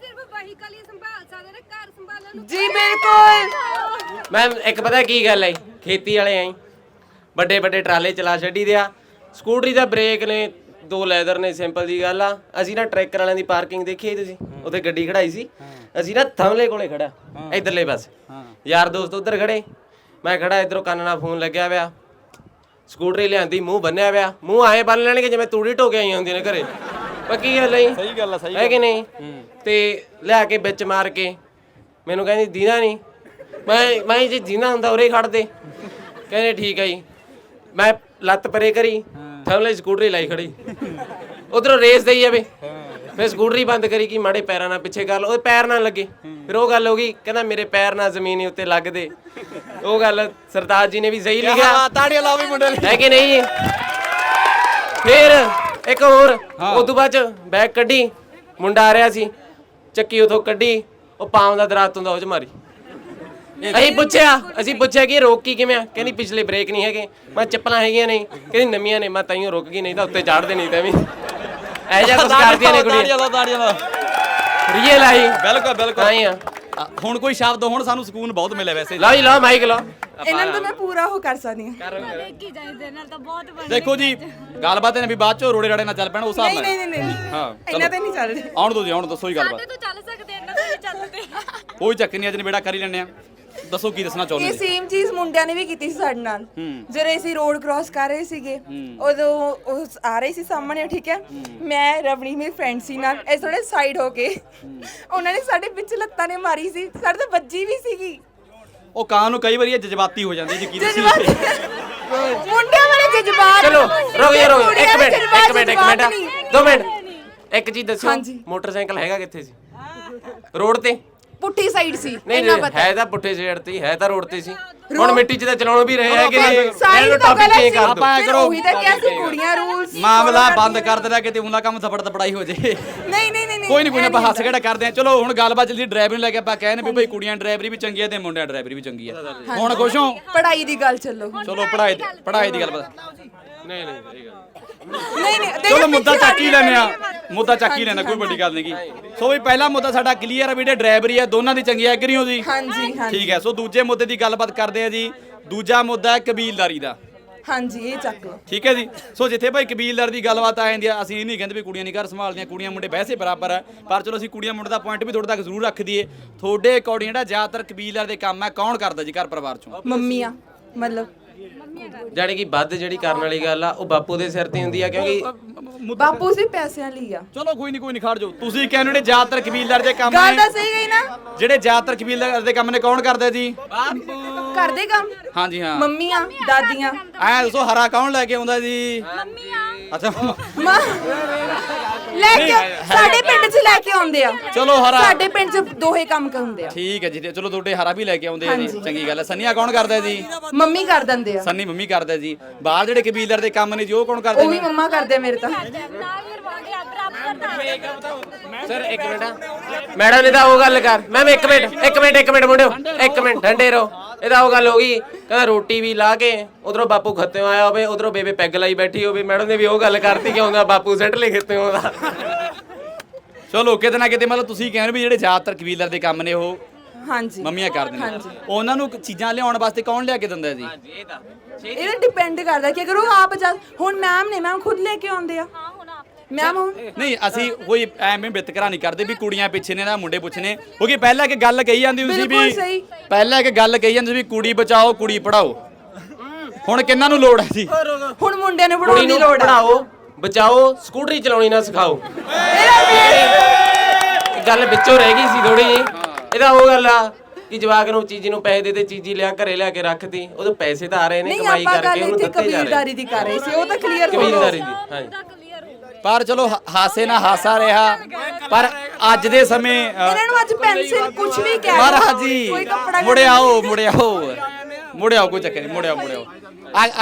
ਸਿਰਫ ਵਹੀਕਲ ਹੀ ਸੰਭਾਲ ਸਕਦੇ ਨੇ ਘਰ ਸੰਭਾਲਣ ਨੂੰ ਜੀ ਬਿਲਕੁਲ। ਮੈਂ ਇੱਕ ਪਤਾ ਕੀ ਗੱਲ ਹੈ ਖੇਤੀ ਵਾਲੇ ਆਂ ਵੱਡੇ ਵੱਡੇ ਟਰਾਲੇ ਚਲਾ ਛੱਡੀ ਦੇ ਆ। ਸਕੂਟਰੀ ਦਾ ਬ੍ਰੇਕ ਨੇ ਦੋ ਲੈਦਰ ਨੇ ਸਿੰਪਲ ਜੀ ਗੱਲ ਆ। ਅਸੀਂ ਨਾ ਟਰੈਕਰ ਵਾਲਿਆਂ ਦੀ ਪਾਰਕਿੰਗ ਦੇਖੀ ਹੈ ਤੁਸੀਂ? ਉੱਥੇ ਗੱਡੀ ਖੜਾਈ ਸੀ। ਅਸੀਂ ਨਾ ਥਮਲੇ ਕੋਲੇ ਖੜਾ ਇਧਰਲੇ ਪਾਸੇ। ਯਾਰ ਦੋਸਤ ਉਧਰ ਖੜੇ। ਮੈਂ ਖੜਾ ਇਧਰੋਂ ਕੰਨ ਨਾਲ ਫੋਨ ਲੱਗਿਆ ਪਿਆ। ਸਕੂਟਰੀ ਲਿਆਂਦੀ ਮੂੰਹ ਬੰਨਿਆ ਪਿਆ। ਮੂੰਹ ਆਏ ਬੰਨ ਲੈਣਗੇ ਜਿਵੇਂ ਤੂੜੀ ਢੋ ਕੇ ਆਈਆਂ ਹੁੰਦੀਆਂ ਨੇ ਘਰੇ। ਪੱਕੀ ਗੱਲ ਹੈ ਸਹੀ ਗੱਲ ਆ ਸਹੀ ਹੈ ਕਿ ਨਹੀਂ? ਤੇ ਲਿਆ ਕੇ ਵਿੱਚ ਮਾਰ ਕੇ ਮੈਨੂੰ ਕਹਿੰਦੀ ਦੀਨਾ ਨਹੀਂ ਮੈਂ ਮੈਂ ਜੇ ਦੀਨਾ ਹੁੰਦਾ ਉਰੇ ਖੜ ਦੇ। ਕਹਿੰਦੇ ਠੀਕ ਹੈ ਜੀ। ਮੈਂ ਲੱਤ ਪਰੇ ਕਰੀ ਥਮਲੇ ਸਕੂਟਰੀ ਲਾਈ ਖੜੀ। ਉਧਰੋਂ ਰੇਸ ਦੇਈ ਜਾਵੇ। ਫਿਰ ਸਕੂਟਰੀ ਬੰਦ ਕਰੀ ਕਿ ਮਾੜੇ ਪੈਰਾਂ ਨਾਲ ਪਿੱਛੇ ਕਰ ਲਓ ਉਹ ਪੈਰ ਨਾਲ ਲੱਗੇ। ਫਿਰ ਉਹ ਗੱਲ ਹੋ ਗਈ ਕਹਿੰਦਾ ਮੇਰੇ ਪੈਰ ਨਾਲ ਜ਼ਮੀਨ ਹੀ ਉੱਤੇ ਲੱਗਦੇ ਉਹ ਗੱਲ ਸਰਤਾਜ ਜੀ ਨੇ ਵੀ ਸਹੀ ਲਿਖਿਆ। ਹਾਂ ਤਾੜੀਆਂ ਲਾਓ ਵੀ ਮੁੰਡੇ ਲਈ ਹੈ ਕਿ ਨਹੀਂ ਫਿਰ ਇੱਕ ਹੋਰ ਉਸ ਤੋਂ ਬਾਅਦ ਬੈਗ ਕੱਢੀ ਮੁੰਡਾ ਆ ਰਿਹਾ ਸੀ ਚੱਕੀ ਉਥੋਂ ਕੱਢੀ। ਉਹ ਪਾਮ ਦਾ ਦਰਾਤ ਹੁੰਦਾ ਉਹ ਚ ਮਾਰੀ। ਅਸੀਂ ਪੁੱਛਿਆ ਅਸੀਂ ਪੁੱਛਿਆ ਕਿ ਰੋਕ ਕੀ ਕਿਵੇਂ ਆ? ਕਹਿੰਦੀ ਪਿਛਲੇ ਬ੍ਰੇਕ ਨਹੀਂ ਹੈਗੇ। ਮੈਂ ਚੱਪਲਾਂ ਹੈਗੀਆਂ ਨਹੀਂ ਕਹਿੰਦੀ ਨਵੀਆਂ ਨੇ। ਮੈਂ ਤਾਈਓ ਰੁਕ ਗਈ ਨਹੀਂ ਤਾਂ ਉੱਤੇ ਚੜ੍ਹਦੇ ਨਹੀਂ ਤਾਂ ਵੀ ਐ ਜਿਹਾ ਕੁਝ ਕਰਦੀਆਂ ਨੇ ਕੁੜੀਆਂ। ਰੀਅਲ ਆਈ ਬਿਲਕੁਲ ਬਿਲਕੁਲ। ਹੀ ਆ। ਹੁਣ ਕੋਈ ਸ਼ਬਦ ਹੁਣ ਸਾਨੂੰ ਸਕੂਨ ਬਹੁਤ ਮਿਲਿਆ ਵੈਸੇ। ਲਓ ਜੀ ਲਓ ਮਾਈਕ ਲਓ ਇਹਨਾਂ ਨੂੰ ਤਾਂ ਮੈਂ ਪੂਰਾ ਉਹ ਕਰ ਸਕਦੀ ਹਾਂ। ਦੇਖੀ ਜਾਈਦੇ ਨਾਲ ਤਾਂ ਬਹੁਤ ਬਣ। ਦੇਖੋ ਜੀ ਗੱਲਬਾਤ ਨੇ ਵੀ ਬਾਅਦ ਚੋਂ ਰੋੜੇ ਰਾੜੇ ਨਾਲ ਚੱਲ ਪੈਣਾ ਉਸ ਹਿਸਾਬ ਨਹੀਂ ਨਾਲ। ਨਹੀਂ ਨਹੀਂ ਨਹੀਂ। ਹਾਂ ਇਹਨਾਂ ਤੇ ਨਹੀਂ ਚੱਲਦੇ। ਆਉਣ ਦੋ ਜੀ ਆਉਣ ਦੱਸੋ ਹੀ ਗੱਲਬਾਤ। ਸਾਡੇ ਤੋਂ ਚੱਲ ਸਕਦੇ ਇਹਨਾਂ ਤੋਂ ਵੀ ਚੱਲਦੇ ਕੋਈ ਚੱਕਰ ਨਹੀਂ ਅੱਜ ਨੇੜਾ ਕਰ ਹੀ ਲੈਣੇ ਆ। ਦੱਸੋ ਕੀ ਦੱਸਣਾ ਚਾਹੁੰਦੇ ਇਹ ਸੇਮ ਚੀਜ਼ ਮੁੰਡਿਆਂ ਨੇ ਵੀ ਕੀਤੀ ਸੀ ਸਾਡੇ ਨਾਲ। ਜਦੋਂ ਅਸੀਂ ਰੋਡ ਕ੍ਰਾਸ ਕਰ ਰਹੇ ਸੀਗੇ ਉਦੋਂ ਉਹ ਆ ਰਹੇ ਸੀ ਸਾਹਮਣੇ ਠੀਕ ਹੈ? ਮੈਂ ਰਵਣੀ ਮੇਰੀ ਫਰੈਂਡ ਸੀ ਨਾਲ ਇਹ ਥੋੜੇ ਸਾਈਡ ਹੋ ਕੇ। ਉਹਨਾਂ ਨੇ ਸਾਡੇ ਵਿੱਚ ਲੱਤਾਂ ਨੇ ਮਾਰੀ ਸੀ ਸਾਡੇ ਤਾਂ ਵੱਜੀ ਵੀ ਸੀਗੀ। ਉਹ ਕਾਂ ਨੂੰ ਕਈ ਵਾਰੀ ਇਹ ਜਜ਼ਬਾਤੀ ਹੋ ਜਾਂਦੀ ਜੀ ਕੀ ਦੱਸੀ ਜਜ਼ਬਾਤ? ਮੁੰਡਿਆਂ ਵਾਲੇ ਜਜ਼ਬਾਤ ਚਲੋ ਰੁਕ ਜਾ ਰੁਕ ਇੱਕ ਮਿੰਟ ਇੱਕ ਮਿੰਟ ਇੱਕ ਮਿੰਟ। ਦੋ ਮਿੰਟ। ਇੱਕ ਚੀਜ਼ ਦੱਸਿਓ ਹਾਂਜੀ। ਮੋਟਰਸਾਈਕਲ ਹੈਗਾ ਕਿੱਥੇ ਸੀ? ਰੋਡ ਤੇ? ਪੁੱਠੀ ਸਾਈਡ ਸੀ ਨਹੀਂ ਇੰਨਾ ਨਹੀਂ ਪਤਾ ਹੈ ਤਾਂ ਪੁੱਠੇ ਸ਼ੇਡ ਤੇ ਹੀ, ਹੈ ਤਾਂ ਰੋਡ ਤੇ ਸੀ। ਹੁਣ ਮਿੱਟੀ 'ਚ ਤਾਂ ਚਲਾਉਣ ਵੀ ਰਹੇ ਹੈਗੇ ਨੇ। ਤੋਂ ਟੌਪਿਕ ਚੇਂਜ ਸੀ ਕਰ ਆਪਾਂ ਐਂ ਕਰੋ, ਉਹੀ ਤਾਂ ਕਿਹਾ ਸੀ ਕੁੜੀਆਂ ਰੂਲਸ ਮਾਮਲਾ ਬੰਦ ਕਰ ਦੇਣਾ ਕਿਤੇ ਉਹਦਾ ਕੰਮ ਥਪੜ ਤਪੜਾਈ ਹੋ ਜੇ। ਨਹੀਂ ਨਹੀਂ ਨਹੀਂ ਕੋਈ ਨਹੀਂ ਕੋਈ ਨਾ ਆਪਾਂ ਹੱਸ ਖੇੜਾ ਕਰਦੇ ਆ ਚਲੋ ਹੁਣ ਗੱਲਬਾਤ ਜਲਦੀ ਡਰਾਈਵਰ ਨੂੰ ਲੈ ਕੇ ਆਪਾਂ ਕਹਿੰਦੇ ਵੀ ਭਾਈ ਕੁੜੀਆਂ ਡਰਾਈਵਰੀ ਵੀ ਚੰਗੀ ਹੈ ਤੇ ਮੁੰਡਿਆਂ ਡਰਾਈਵਰੀ ਵੀ ਚੰਗੀ ਹੈ ਹੁਣ ਖੁਸ਼ ਹੋ? ਪੜਾਈ ਦੀ ਗੱਲ ਚੱਲੋ। ਚਲੋ ਪੜ੍ਹਾਈ ਦੀ ਪੜ੍ਹਾਈ ਦੀ ਗੱਲਬਾਤ। ਨਹੀਂ ਨਹੀਂ ਇਹ ਗੱਲ ਨਹੀਂ ਨਹੀਂ ਚਲੋ ਮੁੱਦਾ ਚੱਕ ਹੀ ਲੈਨੇ ਆ ਮੁੱਦਾ ਚੱਕ ਹੀ ਲੈਣਾ ਕੋਈ ਵੱਡੀ ਗੱਲ ਨਹੀਂ ਗੀ ਸੋ ਵੀ ਪਹਿਲਾ ਮੁੱਦਾ ਸਾਡਾ ਕਲੀਅਰ ਹੈ ਵੀ ਜਿਹੜੇ ਡਰਾਈਵਰੀ ਹੈ ਦੋਨਾਂ ਦੀ ਚੰਗੀ ਐਗਰੀ ਹੋ ਜੀ ਹਾਂਜੀ ਹਾਂਜੀ। ਠੀਕ ਹੈ ਸੋ ਦੂਜੇ ਮੁੱਦੇ ਦੀ ਗੱਲਬਾਤ ਕਰਦੇ ਆ ਜੀ। ਦੂਜਾ ਮੁੱਦਾ ਹੈ ਕਬੀਲਦਾਰੀ ਦਾ। ਹਾਂਜੀ ਇਹ ਚੱਕ ਲਓ। ਠੀਕ ਹੈ ਜੀ? ਸੋ ਜਿੱਥੇ ਭਾਈ ਕਬੀਲਦਾਰ ਦੀ ਗੱਲਬਾਤ ਆ ਜਾਂਦੀ ਆ ਅਸੀਂ ਇਹ ਨਹੀਂ ਕਹਿੰਦੇ ਵੀ ਕੁੜੀਆਂ ਨਹੀਂ ਘਰ ਸੰਭਾਲਦੀਆਂ ਕੁੜੀਆਂ ਮੁੰਡੇ ਵੈਸੇ ਬਰਾਬਰ ਆ ਪਰ ਚਲੋ ਅਸੀਂ ਕੁੜੀਆਂ ਮੁੰਡੇ ਦਾ ਪੁਆਇੰਟ ਵੀ ਤੁਹਾਡੇ ਤੱਕ ਜ਼ਰੂਰ ਰੱਖ ਦਈਏ। ਤੁਹਾਡੇ ਅਕੋਰਡਿੰਗ ਜਿਹੜਾ ਜ਼ਿਆਦਾਤਰ ਕਬੀਲਦਾਰ ਦੇ ਕੰਮ ਹੈ ਕੌਣ ਕਰਦਾ ਜੀ ਘਰ ਪਰਿਵਾਰ ਚੋਂ? ਮੰਮੀਆਂ ਮਤਲਬ ਜਾਣੀ ਕਿ ਵੱਧ ਜਿਹੜੀ ਕਰਨ ਵਾਲੀ ਗੱਲ ਆ ਉਹ ਬਾਪੂ ਦੇ ਸਿਰ ਤੇ ਹੁੰਦੀ ਆ ਕਿਉਂਕਿ ਬਾਪੂ ਸੀ ਪੈਸਿਆਂ ਲਈ ਆ। ਚਲੋ ਕੋਈ ਨਹੀਂ ਕੋਈ ਨਹੀਂ ਖੜ ਜਾਓ। ਤੁਸੀਂ ਕਹਿੰਦੇ ਜਿਹੜੇ ਜ਼ਿਆਦਾਤਰ ਕਬੀਲਦਾਰ ਦੇ ਕੰਮ ਗੱਲ ਨੇ। ਤਾਂ ਸਹੀ ਗਈ ਨਾ। ਜਿਹੜੇ ਜ਼ਿਆਦਾਤਰ ਕਬੀਲਦਾਰ ਦੇ ਕੰਮ ਨੇ ਕੌਣ ਕਰਦਾ ਜੀ? ਕਰਦੇ ਕੰਮ। ਹਾਂਜੀ ਹਾਂ। ਮੰਮੀਆਂ ਦਾਦੀਆਂ। ਐ ਦੱਸੋ ਹਰਾ ਕੌਣ ਲੈ ਕੇ ਆਉਂਦਾ ਜੀ? ਅੱਛਾ। ਮਾਂ ਲੈ ਕੇ ਸਾਡੇ ਪਿੰਡ 'ਚ ਲੈ ਕੇ ਆਉਂਦੇ ਆ। ਚਲੋ ਹਰਾ ਸਾਡੇ ਪਿੰਡ 'ਚ ਦੋਹੇ ਕੰਮ ਕਰਦੇ ਆ। ਠੀਕ ਹੈ ਜੀ ਚਲੋ ਤੁਹਾਡੇ ਹਰਾ ਵੀ ਲੈ ਕੇ ਆਉਂਦੇ ਆ ਜੀ। ਚੰਗੀ ਗੱਲ ਹੈ। ਸੰਨੀਆ ਕੌਣ ਕਰਦਾ ਜੀ? ਮੰਮੀ ਕਰ ਦਿੰਦੇ ਆ। ਸੰਨੀ ਮੰਮੀ ਕਰਦਾ ਜੀ। ਬਾਹਰ ਜਿਹੜੇ ਕਬੀਲਦਾਰ ਦੇ ਕੰਮ ਨੇ ਜੀ ਉਹ ਕੌਣ ਕਰਦੇ ਉਹੀ ਨੇ? ਮੰਮਾ ਕਰਦੇ ਆ ਮੇਰੇ ਤਾਂ। ਸਰ ਇੱਕ ਮਿੰਟ ਮੈਡਮ ਨੇ ਤਾਂ ਉਹ ਗੱਲ ਕਰ। ਮੈਮ ਇੱਕ ਮਿੰਟ ਇੱਕ ਮਿੰਟ ਇੱਕ ਮਿੰਟ ਮੁੰਡਿਓ। ਇੱਕ ਮਿੰਟ ਠੰਡੇ ਰਹੋ। ਇਹਦਾ ਉਹ ਗੱਲ ਹੋ ਗਈ। ਕਹਿੰਦਾ ਰੋਟੀ ਵੀ ਲਾ ਕੇ ਉਧਰੋਂ ਬਾਪੂ ਖੱਤਿਓ ਆਇਆ ਹੋਵੇ ਉਧਰੋਂ ਬੇਬੇ ਪੈਗ ਲਾਈ ਬੈਠੀ ਹੋਵੇ। ਮੈਡਮ ਨੇ ਵੀ ਉਹ ਗੱਲ ਕਰਤੀ ਕਿ ਆਉਂਦਾ ਬਾਪੂ ਸੱਟ ਲੈ ਖੱਤਿਓ ਦਾ। ਚਲੋ ਕਿਤੇ ਨਾ ਕਿਤੇ ਮਤਲਬ ਤੁਸੀਂ ਕਹਿੰਦੇ ਵੀ ਜਿਹੜੇ ਜ਼ਿਆਦਾਤਰ ਕਬੀਲਦਾਰ ਦੇ ਕੰਮ ਨੇ ਉਹ ਹਾਂਜੀ। ਮੰਮੀਆਂ ਕਰਦੇ ਨੇ। ਉਹਨਾਂ ਨੂੰ ਚੀਜ਼ਾਂ ਲਿਆਉਣ ਵਾਸਤੇ ਕੌਣ ਲਿਆ ਕੇ ਦਿੰਦਾ ਹੈ ਜੀ ਇਹ ਤਾਂ। ਇਹ ਡਿਪੈਂਡ ਕਰਦਾ ਕਿ ਅਗਰ ਉਹ ਆਪ ਜਾ ਹੁਣ ਮੈਮ ਨੇ ਮੈਮ ਖੁਦ ਲੈ ਕੇ ਆਉਂਦੇ ਆ। ਮੈਮ ਹੁਣ ਨਹੀਂ ਅਸੀਂ ਕੋਈ ਐਵੇਂ ਵਿਤਕਰਾ ਨਹੀਂ ਕਰਦੇ ਵੀ ਕੁੜੀਆਂ ਪਿੱਛੇ ਨੇ ਨਾ ਮੁੰਡੇ ਪੁੱਛੇ ਨੇ। ਕਿਉਂਕਿ ਪਹਿਲਾਂ ਇੱਕ ਗੱਲ ਕਹੀ ਜਾਂਦੀ ਹੁੰਦੀ ਸੀ ਬਿਲਕੁਲ ਵੀ ਸਹੀ। ਪਹਿਲਾਂ ਇੱਕ ਗੱਲ ਕਹੀ ਜਾਂਦੀ ਸੀ ਵੀ ਕੁੜੀ ਬਚਾਓ ਕੁੜੀ ਪੜਾਓ ਹੁਣ ਕਿੰਨਾਂ ਨੂੰ ਲੋੜ ਹੈ ਜੀ? ਹੁਣ ਮੁੰਡਿਆਂ ਨੂੰ ਕੁੜੀ ਪੜਾਉਣ ਦੀ ਨੂੰ ਲੋੜ ਆ। ਪੜਾਓ ਬਚਾਓ ਸਕੂਟਰੀ ਚਲਾਉਣੀ ਨਾ ਸਿਖਾਓ। ਇਹ ਗੱਲ ਵਿੱਚੋਂ ਰਹਿ ਗਈ ਸੀ ਥੋੜੀ ਜੀ ਇਹਦਾ ਉਹ ਗੱਲ ਆ ਕਿ ਜਵਾਕ ਨੂੰ ਚੀਜ਼ੀ ਨੂੰ ਪੈਸੇ ਦੇ ਦੇ ਚੀਜ਼ੀ ਲਿਆ ਘਰੇ ਲਿਆ ਕੇ ਰੱਖਤੀ ਉਹਦੇ ਪੈਸੇ ਤਾਂ ਆ ਰਹੇ ਨੇ ਨਹੀਂ ਕਮਾਈ ਆਪਾਂ ਕਰਕੇ ਉਹਨੂੰ ਇੱਥੇ ਦਿੱਤੇ ਜਾ ਰਹੇ। ਕਬੀਲਦਾਰੀ ਦੀ ਕਰ ਰਹੇ ਸੀ। ਉਹ ਤਾਂ ਕਲੀਅਰ ਕਬੀਲਦਾਰੀ ਦੀ ਹਾਂਜੀ। ਪਰ ਚਲੋ ਹਾ- ਹਾਸੇ ਨਾਲ ਹਾਸਾ ਰਿਹਾ। ਪਰ ਅੱਜ ਦੇ ਸਮੇਂ ਅ, ਇਹਨਾਂ ਨੂੰ ਅੱਜ ਪੈਨਸਿਲ ਕੁਝ ਵੀ ਕਹਿ ਮਹਾਰਾਜ ਜੀ ਕੋਈ ਕੱਪੜਾ ਵੀ ਮੁੜੇ ਆਓ ਮੁੜੇ ਆਓ ਮੁੜੇ ਆਓ ਕੋਈ ਚੱਕਰ ਨਹੀਂ ਮੁੜੇ ਆਓ ਮੁੜੇ ਆਓ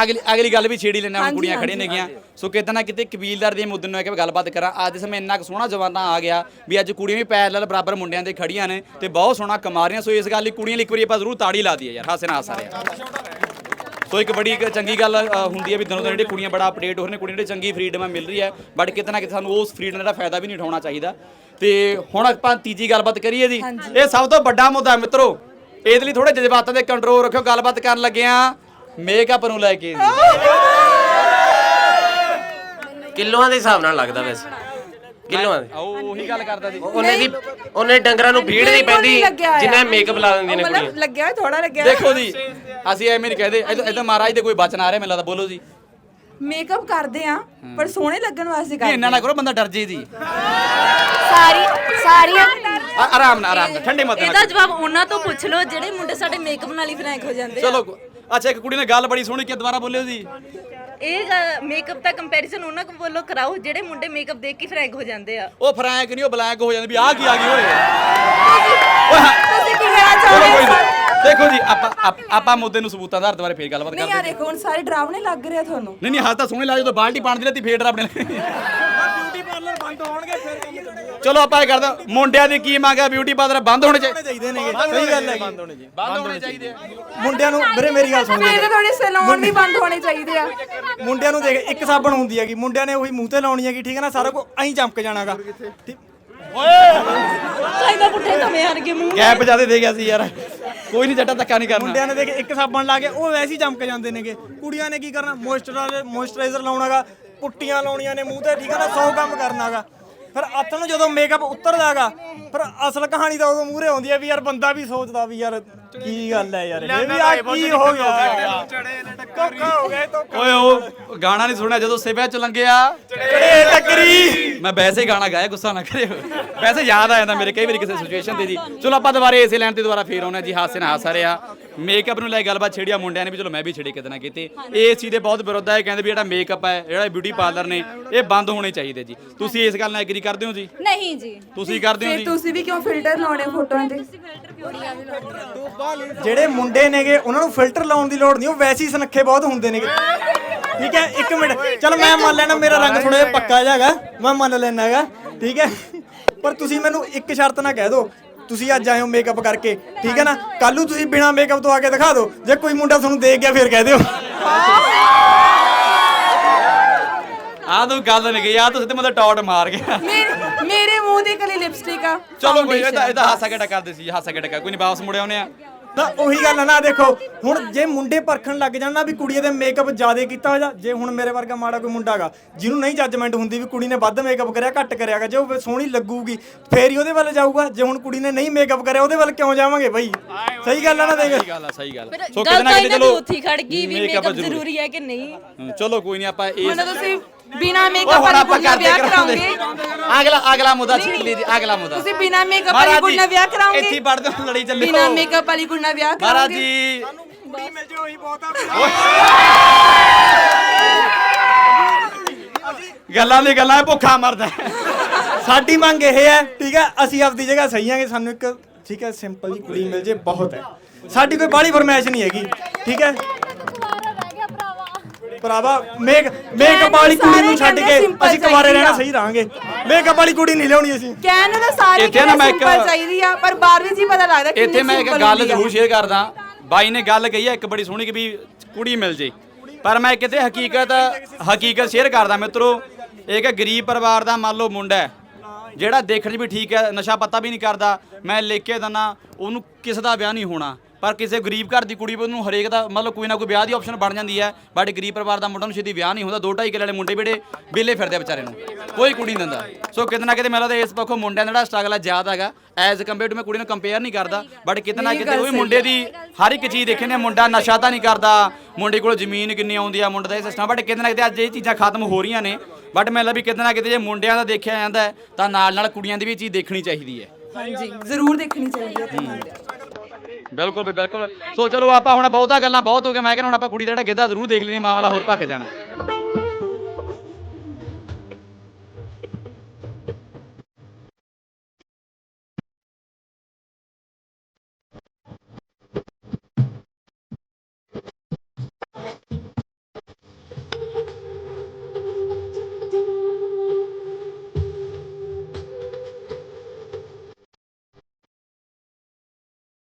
ਅਗਲੀ ਅਗਲੀ ਗੱਲ ਵੀ ਛੇੜੀ ਲੈਣਾ ਹੁਣ ਹਾਂਜੀ, ਕੁੜੀਆਂ ਖੜੀਆਂ ਨੇਗੀਆਂ। ਸੋ ਕਿਤੇ ਨਾ ਕਿਤੇ ਕਬੀਲਦਾਰ ਦੇ ਮੁੱਦੇ ਨੂੰ ਲੈ ਕੇ ਗੱਲਬਾਤ ਕਰਾਂ। ਅੱਜ ਦੇ ਸਮੇਂ ਇੰਨਾ ਕੁ ਸੋਹਣਾ ਜਵਾਨਾ ਆ ਗਿਆ ਵੀ ਅੱਜ ਕੁੜੀਆਂ ਵੀ ਪੈਰਲਲ ਬਰਾਬਰ ਮੁੰਡਿਆਂ ਦੇ ਖੜੀਆਂ ਨੇ ਤੇ ਬਹੁਤ ਸੋਹਣਾ ਕਮਾ ਰਹੀਆਂ। ਸੋ ਇਸ ਗੱਲ ਲਈ ਕੁੜੀਆਂ ਲਈ ਇੱਕ ਵਾਰੀ ਆਪਾਂ ਜ਼ਰੂਰ ਤਾੜੀ ਲਾ ਦਈਏ ਯਾਰ ਹਾਸੇ ਨਾਲ ਹਾਸਾ ਰਿਹਾ। ਸੋ ਇੱਕ ਬੜੀ ਇੱਕ ਚੰਗੀ ਗੱਲ ਹੁੰਦੀ ਹੈ ਵੀ ਦਿਨੋਂ ਦਿਨ ਜਿਹੜੇ ਕੁੜੀਆਂ ਬੜਾ ਅਪਡੇਟ ਹੋ ਰਹੀਆਂ ਨੇ ਕੁੜੀਆਂ ਨੂੰ ਚੰਗੀ ਫਰੀडਮ ਮਿਲ ਰਹੀ ਹੈ ਬਟ ਕਿਤੇ ਨਾ ਕਿਤੇ ਸਾਨੂੰ ਉਸ ਫਰੀਡਮ ਦਾ ਫਾਇਦਾ ਵੀ ਨਹੀਂ ਉਠਾਉਣਾ ਚਾਹੀਦਾ। ਤੇ ਹੁਣ ਆਪਾਂ ਤੀਜੀ ਗੱਲਬਾਤ ਕਰੀਏ ਜੀ ਇਹ ਸਭ ਤੋਂ ਵੱਡਾ ਮੁੱਦਾ ਹੈ ਮਿੱਤਰੋ ਇਹਦੇ ਲਈ ਥੋੜੇ ਜਜ਼ਬਾਤਾਂ ਤੇ ਕੰਟਰੋਲ ਰੱਖਿਓ ਗੱਲਬਾਤ ਕਰਨ ਲੱਗੇ ਆ ਮੇਕਅਪ ਨੂੰ ਲੈ ਕੇ। ਜੀ ਕਿਲੋਆਂ ਦੇ ਹਿਸਾਬ ਨਾਲ ਲੱਗਦਾ ਵੈਸੇ। ਕਿਲੋਆਂ ਦੇ ਉਹ ਉਹੀ ਗੱਲ ਕਰਦਾ ਜੀ ਉਹਨੇ ਦੀ ਉਹਨੇ ਡੰਗਰਾਂ ਨੂੰ ਭੀੜ ਨਹੀਂ ਪੈਂਦੀ ਜਿੰਨਾ ਮੇਕਅਪ ਲਾ ਦਿੰਦੀਆਂ ਨੇ ਕੁੜੀਆਂ ਮਤਲਬ ਲੱਗਿਆ ਥੋੜਾ ਲੱਗਿਆ ਦੇਖੋ ਜੀ ਅਸੀਂ ਐਵੇਂ ਨਹੀਂ ਕਹਦੇ ਇਦਾਂ ਮਹਾਰਾਜ ਦੇ ਕੋਈ ਬਚਨ ਆ ਰਿਹਾ ਮੈਨੂੰ ਲੱਗਦਾ ਬੋਲੋ ਜੀ। ਮੇਕਅਪ ਕਰਦੇ ਆ ਪਰ ਸੋਹਣੇ ਲੱਗਣ ਵਾਸਤੇ ਨਹੀਂ ਕਰਦੇ ਇੰਨਾ ਨਾ ਕਰੋ ਬੰਦਾ ਡਰ ਜੇ ਜੀ। ਸਾਰੀ ਸਾਰੀਆਂ ਆ- ਆਰਾਮ ਨਾਲ ਆਰਾਮ ਨਾਲ ਠੰਡੇ ਮਤ ਨਾਲ ਇਹਦਾ ਜਵਾਬ ਉਹਨਾਂ ਤੋਂ ਪੁੱਛ ਲਓ ਜਿਹੜੇ ਮੁੰਡੇ ਸਾਡੇ ਮੇਕਅਪ ਨਾਲ ਹੀ ਫਰੈਂਕ ਹੋ ਜਾਂਦੇ ਆ। ਚਲੋ ਅੱਛਾ ਇੱਕ ਕੁੜੀ ਨੇ ਗੱਲ ਬੜੀ ਸੋਹਣੀ ਕੀ ਦੁਬਾਰਾ ਬੋਲਿਓ ਜੀ। ਇਹ ਮੇਕਅਪ ਦਾ ਕੰਪੈਰੀਜ਼ਨ ਉਹਨਾਂ ਕੋਲ ਵੱਲੋਂ ਕਰਾਓ ਜਿਹੜੇ ਮੁੰਡੇ ਮੇਕਅਪ ਦੇਖ ਕੇ ਫਰੈਂਕ ਹੋ ਜਾਂਦੇ ਆ। ਉਹ ਫਰੈਂਕ ਨਹੀਂ ਉਹ ਬਲੈਂਕ ਹੋ ਜਾਂਦੇ ਵੀ ਆਹ ਕੀ ਆ ਗਈ ਓਏ। ਓਏ ਹਾਂ, ਤੁਸੀਂ ਕੀ ਕਹਿਣਾ ਚਲੋ ਕੋਈ ਚਾਹੋਗੇ ਨਹੀਂ। ਦੇਖੋ ਜੀ ਆਪਾਂ ਆਪ- ਆਪਾਂ ਮੁੱਦੇ ਨੂੰ ਸਬੂਤਾਂ ਦੇ ਆਧਾਰ ਦੁਆਰੇ ਫੇਰ ਗੱਲਬਾਤ ਨਹੀਂ ਕਰਦੇ ਯਾਰ ਦੇਖੋ ਹੁਣ ਸਾਰੇ ਡਰਾਵਣੇ ਲੱਗ ਰਹੇ ਆ ਤੁਹਾਨੂੰ। ਨਹੀਂ ਨਹੀਂ ਹਾਲ ਤਾਂ ਸੋਹਣੀ ਲੱਗ ਜਦੋਂ ਬਾਲਟੀ ਪਾਣ ਦੀ ਲੱਤੀ ਫੇਰ ਆਪਣੇ ਚਲੋ ਆਪਾਂ ਇਹ ਕਰਦਾ ਮੁੰਡਿਆਂ ਦੀ ਕੀ ਮੰਗ ਹੈ? ਬਿਊਟੀ ਪਾਰਲਰ ਬੰਦ ਹੋਣੇ ਚਾਹੀਦੇ ਚਾਹੀਦੇ ਨੇ ਸਹੀ ਗੱਲ ਹੈ ਬੰਦ ਹੋਣੇ ਬੰਦ ਹੋਣੇ ਚਾਹੀਦੇ ਆ। ਮੁੰਡਿਆਂ ਨੂੰ ਵੀਰੇ ਮੇਰੀ ਗੱਲ ਸੁਣ ਮੇਰੇ ਥੋੜੇ ਸੈਲੂਨ ਵੀ ਬੰਦ ਹੋਣੇ ਚਾਹੀਦੇ ਆ। ਮੁੰਡਿਆਂ ਨੂੰ ਦੇਖ ਇੱਕ ਸਾਬਣ ਹੁੰਦੀ ਹੈਗੀ। ਮੁੰਡਿਆਂ ਨੇ ਉਹੀ ਮੂੰਹ ਤੇ ਲਾਉਣੀ ਹੈਗੀ ਠੀਕ ਹੈ ਨਾ? ਸਾਰਾ ਕੁਝ ਐਂ ਚਮਕ ਜਾਣਾਗਾ। ਕਹਿੰਦਾ ਪੁੱਠੇ ਤਵੇਂ ਹਰਗੇ ਮੂੰਹ ਗੈਪ ਜਿਆਦੇ ਦੇ ਗਿਆ ਸੀ ਯਾਰ। ਕੋਈ ਨਹੀਂ ਜੱਟਾ ਧੱਕਾ ਨਹੀਂ ਕਰਨਾ। ਮੁੰਡਿਆਂ ਨੇ ਦੇਖ ਇੱਕ ਸਾਬਣ ਲਾ ਕੇ ਉਹ ਵੈਸੇ ਹੀ ਚਮਕ ਜਾਂਦੇ ਨੇਗੇ। ਕੁੜੀਆਂ ਨੇ ਕੀ ਕਰਨਾ? Moisturiser moisturiser ਲਾਉਣਾਗਾ। ਪੁੱਟੀਆਂ ਲਾਉਣੀਆਂ ਨੇ ਮੂੰਹ ਤੇ ਠੀਕ ਹੈ ਨਾ? 100 ਕੰਮ ਕਰਨਾਗਾ। ਫਿਰ ਹੱਥ ਨੂੰ ਜਦੋਂ ਮੇਕਅਪ ਉਤਰਦਾਗਾ ਫਿਰ ਅਸਲ ਕਹਾਣੀ ਤਾਂ ਉਦੋਂ ਮੂਹਰੇ ਆਉਂਦੀ ਹੈ ਵੀ ਯਾਰ ਬੰਦਾ ਵੀ ਸੋਚਦਾ ਵੀ ਯਾਰ ਕੀ ਗੱਲ ਹੈ ਯਾਰ ਇਹ ਵੀ ਆ ਕੀ ਹੋ ਗਿਆ। ਧੋਖਾ ਹੋ ਗਿਆ ਇਹ ਧੋਖਾ ਓਏ ਉਹ ਗਾਣਾ ਨਹੀਂ ਸੁਣਿਆ ਜਦੋਂ ਸਿਵਿਆ ਚ ਲੰਘਿਆ। ਚੜੇ ਟੱਕਰੀ। ਮੈਂ ਵੈਸੇ ਹੀ ਗਾਣਾ ਗਾਇਆ ਗੁੱਸਾ ਨਾ ਕਰਿਓ। ਵੈਸੇ ਯਾਦ ਆ ਜਾਂਦਾ ਮੇਰੇ ਕਈ ਵਾਰੀ ਕਿਸੇ ਸਿਚੁਏਸ਼ਨ ਤੇ ਜੀ। ਚਲੋ ਆਪਾਂ ਦੁਬਾਰੇ ਇਸੇ ਲਾਈਨ ਤੇ ਦੁਬਾਰਾ ਫੇਰ ਆਉਣਾ ਜੀ ਹਾਸੇ ਨਾਲ ਹਾਸਾ ਰਿਹਾ। ਮੇਕਅਪ ਨੂੰ ਲੈ ਕੇ ਗੱਲਬਾਤ ਛੇੜਿਆ ਮੁੰਡਿਆਂ ਨੇ ਵੀ ਚਲੋ ਮੈਂ ਵੀ ਛੇੜੀ ਕਿਤੇ ਨਾ ਕਿਤੇ। ਇਹ ਚੀਜ਼ ਦੇ ਬਹੁਤ ਵਿਰੋਧ ਹੈ ਕਹਿੰਦੇ ਵੀ ਜਿਹੜਾ ਮੇਕਅਪ ਹੈ ਜਿਹੜਾ ਬਿਊਟੀ ਪਾਰਲਰ ਨੇ ਇਹ ਬੰਦ ਹੋਣੇ ਚਾਹੀਦੇ ਜੀ। ਤੁਸੀਂ ਇਸ ਗੱਲ ਨਾਲ ਐਗਰੀ ਕਰਦੇ ਹੋ ਜੀ? ਨਹੀਂ ਜੀ। ਤੁਸੀਂ ਕਰਦੇ ਹੋ ਫਿਰ ਜੀ? ਤੁਸੀਂ ਵੀ ਕਿਉਂ ਫਿਲਟਰ ਲਾਉਣੇ ਫੋਟੋਆਂ ਤੇ? ਜਿਹੜੇ ਮੁੰਡੇ ਨੇਗੇ ਉਹਨਾਂ ਨੂੰ ਫਿਲਟਰ ਲਾਉਣ ਦੀ ਲੋੜ ਨਹੀਂ ਉਹ ਵੈਸੇ ਹੀ ਸੁਨੱਖੇ ਬਹੁਤ ਹੁੰਦੇ ਨੇਗੇ। ਠੀਕ ਹੈ ਇੱਕ ਮਿੰਟ। ਚਲ ਮੈਂ ਮੰਨ ਲੈਣਾ ਮੇਰਾ ਰੰਗ ਥੋੜਾ ਜਿਹਾ ਪੱਕਾ ਜਿਹਾ ਹੈਗਾ ਮੈਂ ਮੰਨ ਲੈਣਾ ਹੈਗਾ ਠੀਕ ਹੈ। ਪਰ ਤੁਸੀਂ ਮੈਨੂੰ ਇੱਕ ਸ਼ਰਤ ਨਾ ਕਹਿ ਦਿਓ ਤੁਸੀਂ ਅੱਜ ਆਏ ਹੋ ਮੇਕਅਪ ਕਰਕੇ ਠੀਕ ਹੈ ਨਾ? ਕੱਲ ਨੂੰ ਤੁਸੀਂ ਬਿਨਾ ਮੇਕਅਪ ਤੋਂ ਆ ਕੇ ਦਿਖਾ ਦਿਓ। ਜੇ ਕੋਈ ਮੁੰਡਾ ਤੁਹਾਨੂੰ ਦੇਖ ਗਿਆ ਫਿਰ ਕਹਿ ਦਿਓ। ਆਹ ਤੂੰ ਗੱਲ ਨਹੀਂ ਗਈ ਆ ਤੁਸੀਂ ਤੇ ਮਤਲਬ ਟੌਟ ਮਾਰ ਗਿਆ ਮੇਰੇ ਮੇਰੇ ਮੂੰਹ ਦੀ ਕਲੀ ਲਿਪਸਟਿਕ ਆ। ਚਲੋ ਕੋਈ ਇਹਦਾ ਇਹਦਾ ਹਾਸਾ ਕਿਹੜਾ ਕਰਦੇ ਸੀ ਹਾਸਾ ਕਿਹੜਾ ਕੋਈ ਨਹੀਂ ਵਾਪਸ ਮੁੜ ਆਉਨੇ ਆ। ਤਾਂ ਉਹੀ ਗੱਲ ਆ ਨਾ ਦੇਖੋ ਹੁਣ ਜੇ ਮੁੰਡੇ ਪਰਖਣ ਲੱਗ ਜਾਣ ਨਾ ਵੀ ਕੁੜੀ ਦੇ ਮੇਕਅਪ ਜ਼ਿਆਦਾ ਕੀਤਾ ਹੋਇਆ ਜਾਂ ਜੇ ਹੁਣ ਮੇਰੇ ਵਰਗਾ ਮਾੜਾ ਕੋਈ ਮੁੰਡਾ ਹੈਗਾ ਜਿਹਨੂੰ ਨਹੀਂ ਜੱਜਮੈਂਟ ਹੁੰਦੀ ਵੀ ਕੁੜੀ ਨੇ ਵੱਧ ਮੇਕਅਪ ਕਰਿਆ ਘੱਟ ਕਰਿਆਗਾ ਜੇ ਉਹ ਸੋਹਣੀ ਲੱਗੂਗੀ ਫੇਰ ਹੀ ਉਹਦੇ ਵੱਲ ਜਾਊਗਾ ਜੇ ਹੁਣ ਕੁੜੀ ਨੇ ਨਹੀਂ ਮੇਕਅਪ ਕਰਿਆ ਉਹਦੇ ਵੱਲ ਕਿਉਂ ਜਾਵਾਂਗੇ ਬਈ? ਸਹੀ ਗੱਲ ਆ ਨਾ ਦੇਖ। ਸਹੀ ਗੱਲ ਆ ਸਹੀ ਗੱਲ। ਸੋ ਕਿਤੇ ਨਾ ਕਿਤੇ ਚਲੋ ਉੱਥੇ ਖੜ ਗਈ ਵੀ ਮੇਕਅਪ ਜ਼ਰੂਰੀ ਹੈ ਕਿ ਨਹੀਂ? ਚਲੋ ਕੋਈ ਨਹੀਂ ਆਪਾਂ ਹੁਣ ਤੁਸੀਂ ਬਿਨਾ ਮੇਕਅਪ ਵਾਲੀ ਕੁੜੀ ਨਾਲ ਵਿਆਹ ਕਰਾਉਂਗੇ। ਅਗਲਾ ਅਗਲਾ ਮੁੱਦਾ ਛੇੜ ਲਈ ਜੀ ਅਗਲਾ ਮੁੱਦਾ। ਤੁਸੀਂ ਬਿਨਾ ਮੇਕਅਪ ਵਾਲੀ ਕੁੜੀ ਨਾਲ ਵਿਆਹ ਕਰਾਉਂਗੇ। ਇੱਥੇ ਪੜਦੇ ਹੋ ਲੜੀ ਚੱਲੇ। ਬਿਨਾ ਮੇਕਅਪ ਵਾਲੀ ਕੁੜੀ ਨਾਲ ਵਿਆਹ ਮਹਾਰਾਜ ਕਰਾਉਂਗੇ। ਜੀ। ਕੁੜੀ ਮਿਲ ਜੇ ਉਹੀ ਬਹੁਤ ਆ ਗੱਲਾਂ ਦੀ ਗੱਲਾਂ ਭੁੱਖਾ ਮਰਦਾ। ਸਾਡੀ ਮੰਗ ਇਹ ਹੈ ਠੀਕ ਹੈ ਅਸੀਂ ਆਪਦੀ ਜਗ੍ਹਾ ਸਹੀ ਆਂਗੇ ਸਾਨੂੰ ਇੱਕ ਠੀਕ ਹੈ ਸਿੰਪਲ ਜੀ ਕੁੜੀ ਮਿਲ ਜੇ ਬਹੁਤ ਹੈ। ਸਾਡੀ ਕੋਈ ਬਾਹਲੀ ਫਰਮਾਇਸ਼ ਨਹੀਂ ਹੈਗੀ ਠੀਕ ਹੈ। ਭਰਾਵਾ ਮੇਕ ਮੇਕਅਪ ਵਾਲੀ ਕੁੜੀ ਨੂੰ ਛੱਡ ਕੇ ਅਸੀਂ ਕੁਵਾਰੇ ਰਹਿਣਾ ਸਹੀ ਰਹਾਂਗੇ। ਮੇਕਅਪ ਵਾਲੀ ਕੁੜੀ ਨਹੀਂ ਲਿਆਉਣੀ ਅਸੀਂ। ਕਹਿਣ ਤਾਂ ਸਾਰੇ ਇੱਥੇ ਨਾ ਮੈਂ ਇੱਕ- ਸਿੰਪਲ ਚਾਹੀਦੀ ਆ ਪਰ ਬਾਹਰ ਵੀ ਜੀ ਪਤਾ ਲੱਗਦਾ ਕਿੰਨੀ ਇੱਥੇ ਮੈਂ ਇੱਕ simple ਗੱਲ ਹੁੰਦੀ ਆ। ਜ਼ਰੂਰ ਸ਼ੇਅਰ ਕਰਦਾ। ਬਾਈ ਨੇ ਗੱਲ ਕਹੀ ਹੈ ਇੱਕ ਬੜੀ ਸੋਹਣੀ ਕਿ ਵੀ ਕੁੜੀ ਮਿਲ ਜੇ। ਪਰ ਮੈਂ ਕਿਤੇ ਹਕੀਕਤ ਹਕੀਕਤ ਸ਼ੇਅਰ ਕਰਦਾ ਮਿੱਤਰੋ। ਇੱਕ ਗਰੀਬ ਪਰਿਵਾਰ ਦਾ ਮੰਨ ਲਓ ਮੁੰਡਾ ਹੈ ਜਿਹੜਾ ਦੇਖਣ 'ਚ ਵੀ ਠੀਕ ਹੈ ਨਸ਼ਾ ਪੱਤਾ ਵੀ ਨਹੀਂ ਕਰਦਾ। ਮੈਂ ਲਿਖ ਕੇ ਦਿੰਦਾ ਉਹਨੂੰ ਕਿਸੇ ਦਾ ਵਿਆਹ ਨਹੀਂ ਹੋਣਾ। ਪਰ ਕਿਸੇ ਗਰੀਬ ਘਰ ਦੀ ਕੁੜੀ ਉਹਨੂੰ ਹਰੇਕ ਦਾ ਮਤਲਬ ਕੋਈ ਨਾ ਕੋਈ ਵਿਆਹ ਦੀ ਆਪਸ਼ਨ ਬਣ ਜਾਂਦੀ ਹੈ। ਬਟ ਗਰੀਬ ਪਰਿਵਾਰ ਦਾ ਮੁੰਡਾ ਨੂੰ ਛੇਤੀ ਵਿਆਹ ਨਹੀਂ ਹੁੰਦਾ ਦੋ ਢਾਈ ਕਿੱਲੇ ਵਾਲੇ ਮੁੰਡੇ ਬੇੜੇ ਵਿਹਲੇ ਫਿਰਦੇ ਆ ਵਿਚਾਰੇ ਨੂੰ। ਕੋਈ ਕੁੜੀ ਨਹੀਂ ਦਿੰਦਾ। ਸੋ ਕਿਤੇ ਨਾ ਕਿਤੇ ਮੈਨੂੰ ਲੱਗਦਾ ਇਸ ਪੱਖੋਂ ਮੁੰਡਿਆਂ ਦਾ ਜਿਹੜਾ ਸਟਰਗਲ ਹੈ ਜ਼ਿਆਦਾ ਹੈਗਾ। ਐਜ਼ ਕੰਪੇਅਰ ਟੂ ਮੈਂ ਕੁੜੀ ਨੂੰ ਕੰਪੇਅਰ ਨਹੀਂ ਕਰਦਾ ਬਟ ਕਿਤੇ ਨਾ ਕਿਤੇ ਉਹ ਵੀ ਮੁੰਡੇ ਦੀ ਹਰ ਇੱਕ ਚੀਜ਼ ਦੇਖੇ ਨੇ ਮੁੰਡਾ ਨਸ਼ਾ ਤਾਂ ਨਹੀਂ ਕਰਦਾ ਮੁੰਡੇ ਕੋਲ ਜ਼ਮੀਨ ਕਿੰਨੀ ਆਉਂਦੀ ਆ ਮੁੰਡੇ ਦਾ ਇਹ ਸਿਸਟਮ ਬਟ ਕਿਤੇ ਨਾ ਕਿਤੇ ਅੱਜ ਇਹ ਚੀਜ਼ਾਂ ਖਤਮ ਹੋ ਰਹੀਆਂ ਨੇ। ਬਟ ਮੈਨੂੰ ਲੱਗਦਾ ਵੀ ਕਿਤੇ ਨਾ ਕਿਤੇ ਜੇ ਮੁੰਡਿਆਂ ਦਾ ਦੇਖਿਆ ਜਾਂਦਾ ਤਾਂ ਨਾਲ ਨਾਲ ਕੁੜੀਆਂ ਦੀ ਵੀ ਚੀਜ਼ ਦੇਖਣੀ ਚਾਹੀਦੀ ਹੈ। ਹਾਂਜੀ ਜ਼ਰੂਰ ਦੇਖਣੀ ਚਾਹੀਦੀ ਹੈ। ਬਿਲਕੁਲ ਵੀ, ਬਿਲਕੁਲ। ਸੋ ਚਲੋ ਆਪਾਂ ਹੁਣ ਬਹੁਤਾ ਗੱਲਾਂ ਬਹੁਤ ਹੋ ਗਿਆ ਮੈਂ ਕਹਿੰਦਾ ਹੁਣ ਆਪਾਂ ਕੁੜੀ ਦਾ ਜਿਹੜਾ ਗਿੱਧਾ ਜ਼ਰੂਰ ਦੇਖ ਲੈਣੀ ਮਾਂ ਵਾਲਾ ਹੋਰ ਭੱਕ ਜਾਣਾ।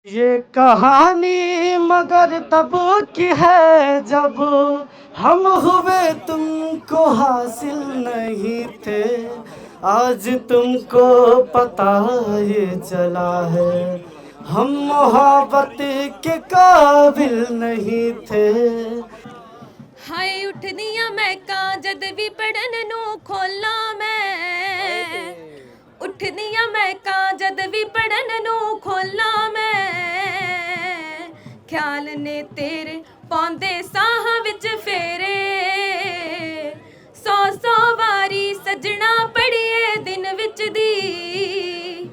ये कहानी मगर तब की है जब हम हुए तुमको हासिल नहीं थे आज तुमको पता ये चला है हम मोहब्बत के काबिल नहीं थे ਹਾਏ ਉੱਠਦੀਆਂ ਮੈਂ ਕਾਂ ਜਦ ਵੀ ਪੜਨ ਨੂੰ ਖੋਲਾਂ ਮੈਂ ਉੱਠਦੀਆਂ ਮੈਂ ਕਾਂ ਜਦ ਵੀ ਪੜਨ ਨੂੰ ਖੋਲਾਂ ਮੈਂ ਖਿਆਲ ਨੇ ਤੇਰੇ, ਪਾਉਂਦੇ ਸਾਹਾਂ ਵਿੱਚ ਫੇਰੇ। ਸੌ ਸੌ ਵਾਰੀ ਸਜਣਾ ਪੜੀਏ ਦਿਨ ਵਿੱਚ ਦੀ।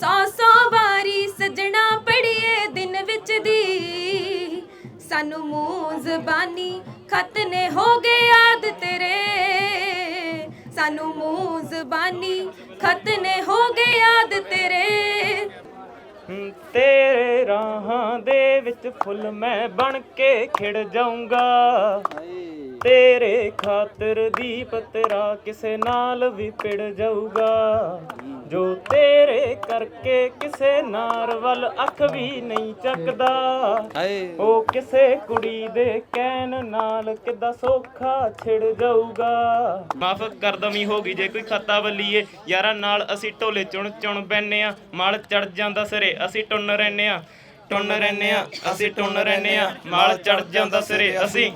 ਸੌ ਸੌ ਵਾਰੀ ਸਜਣਾ ਪੜੀਏ ਦਿਨ ਵਿੱਚ ਦੀ। ਸਾਨੂੰ ਮੂੰਹ ਜ਼ਬਾਨੀ ਖਤ ਨੇ ਹੋ ਗਏ ਯਾਦ ਤੇਰੇ। ਸਾਨੂੰ ਮੂੰਹ ਜ਼ਬਾਨੀ ਖਤ ਨੇ ਹੋ ਗਏ ਯਾਦ ਤੇਰੇ। ਤੇਰੇ ਰਾਹਾਂ ਦੇ ਵਿੱਚ ਫੁੱਲ ਮੈਂ ਬਣ ਕੇ ਖਿੜ ਜਾਊਂਗਾ। ਤੇਰੇ ਖਾਤਰ ਦੀਪ ਤੇਰਾ ਕਿਸੇ ਨਾਲ ਵੀ ਪਿੜ ਜਾਊਗਾ। ਜੋ ਤੇਰੇ ਕਰਕੇ ਕਿਸੇ ਨਾਰ ਵੱਲ ਅੱਖ ਵੀ ਨਹੀਂ ਚੱਕਦਾ ਉਹ ਕਿਸੇ ਕੁੜੀ ਦੇ ਕਹਿਣ ਨਾਲ ਕਿੱਦਾਂ ਸੌਖਾ ਛਿੜ ਜਾਊਗਾ। ਮਾਫ ਕਰਦਮੀ ਹੋ ਗਈ ਜੇ ਕੋਈ ਖੱਤਾ ਵੱਲੀਏ। ਯਾਰਾਂ ਨਾਲ ਅਸੀਂ ਢੋਲੇ ਚੁਣ ਚੁਣ ਬੈਨੇ ਆ ਮਾਲ ਚੜ ਜਾਂਦਾ ਸਿਰੇ ਅਸੀਂ ਟੁੰਨ ਰਹਿੰਨੇ ਆ ਟੁੰਨ ਰਹਿੰਨੇ ਆ ਅਸੀਂ ਟੁੰਨ ਰਹਿੰਨੇ ਆ ਮਾਲ ਚੜ ਜਾਂਦਾ ਸਿਰੇ ਅਸੀਂ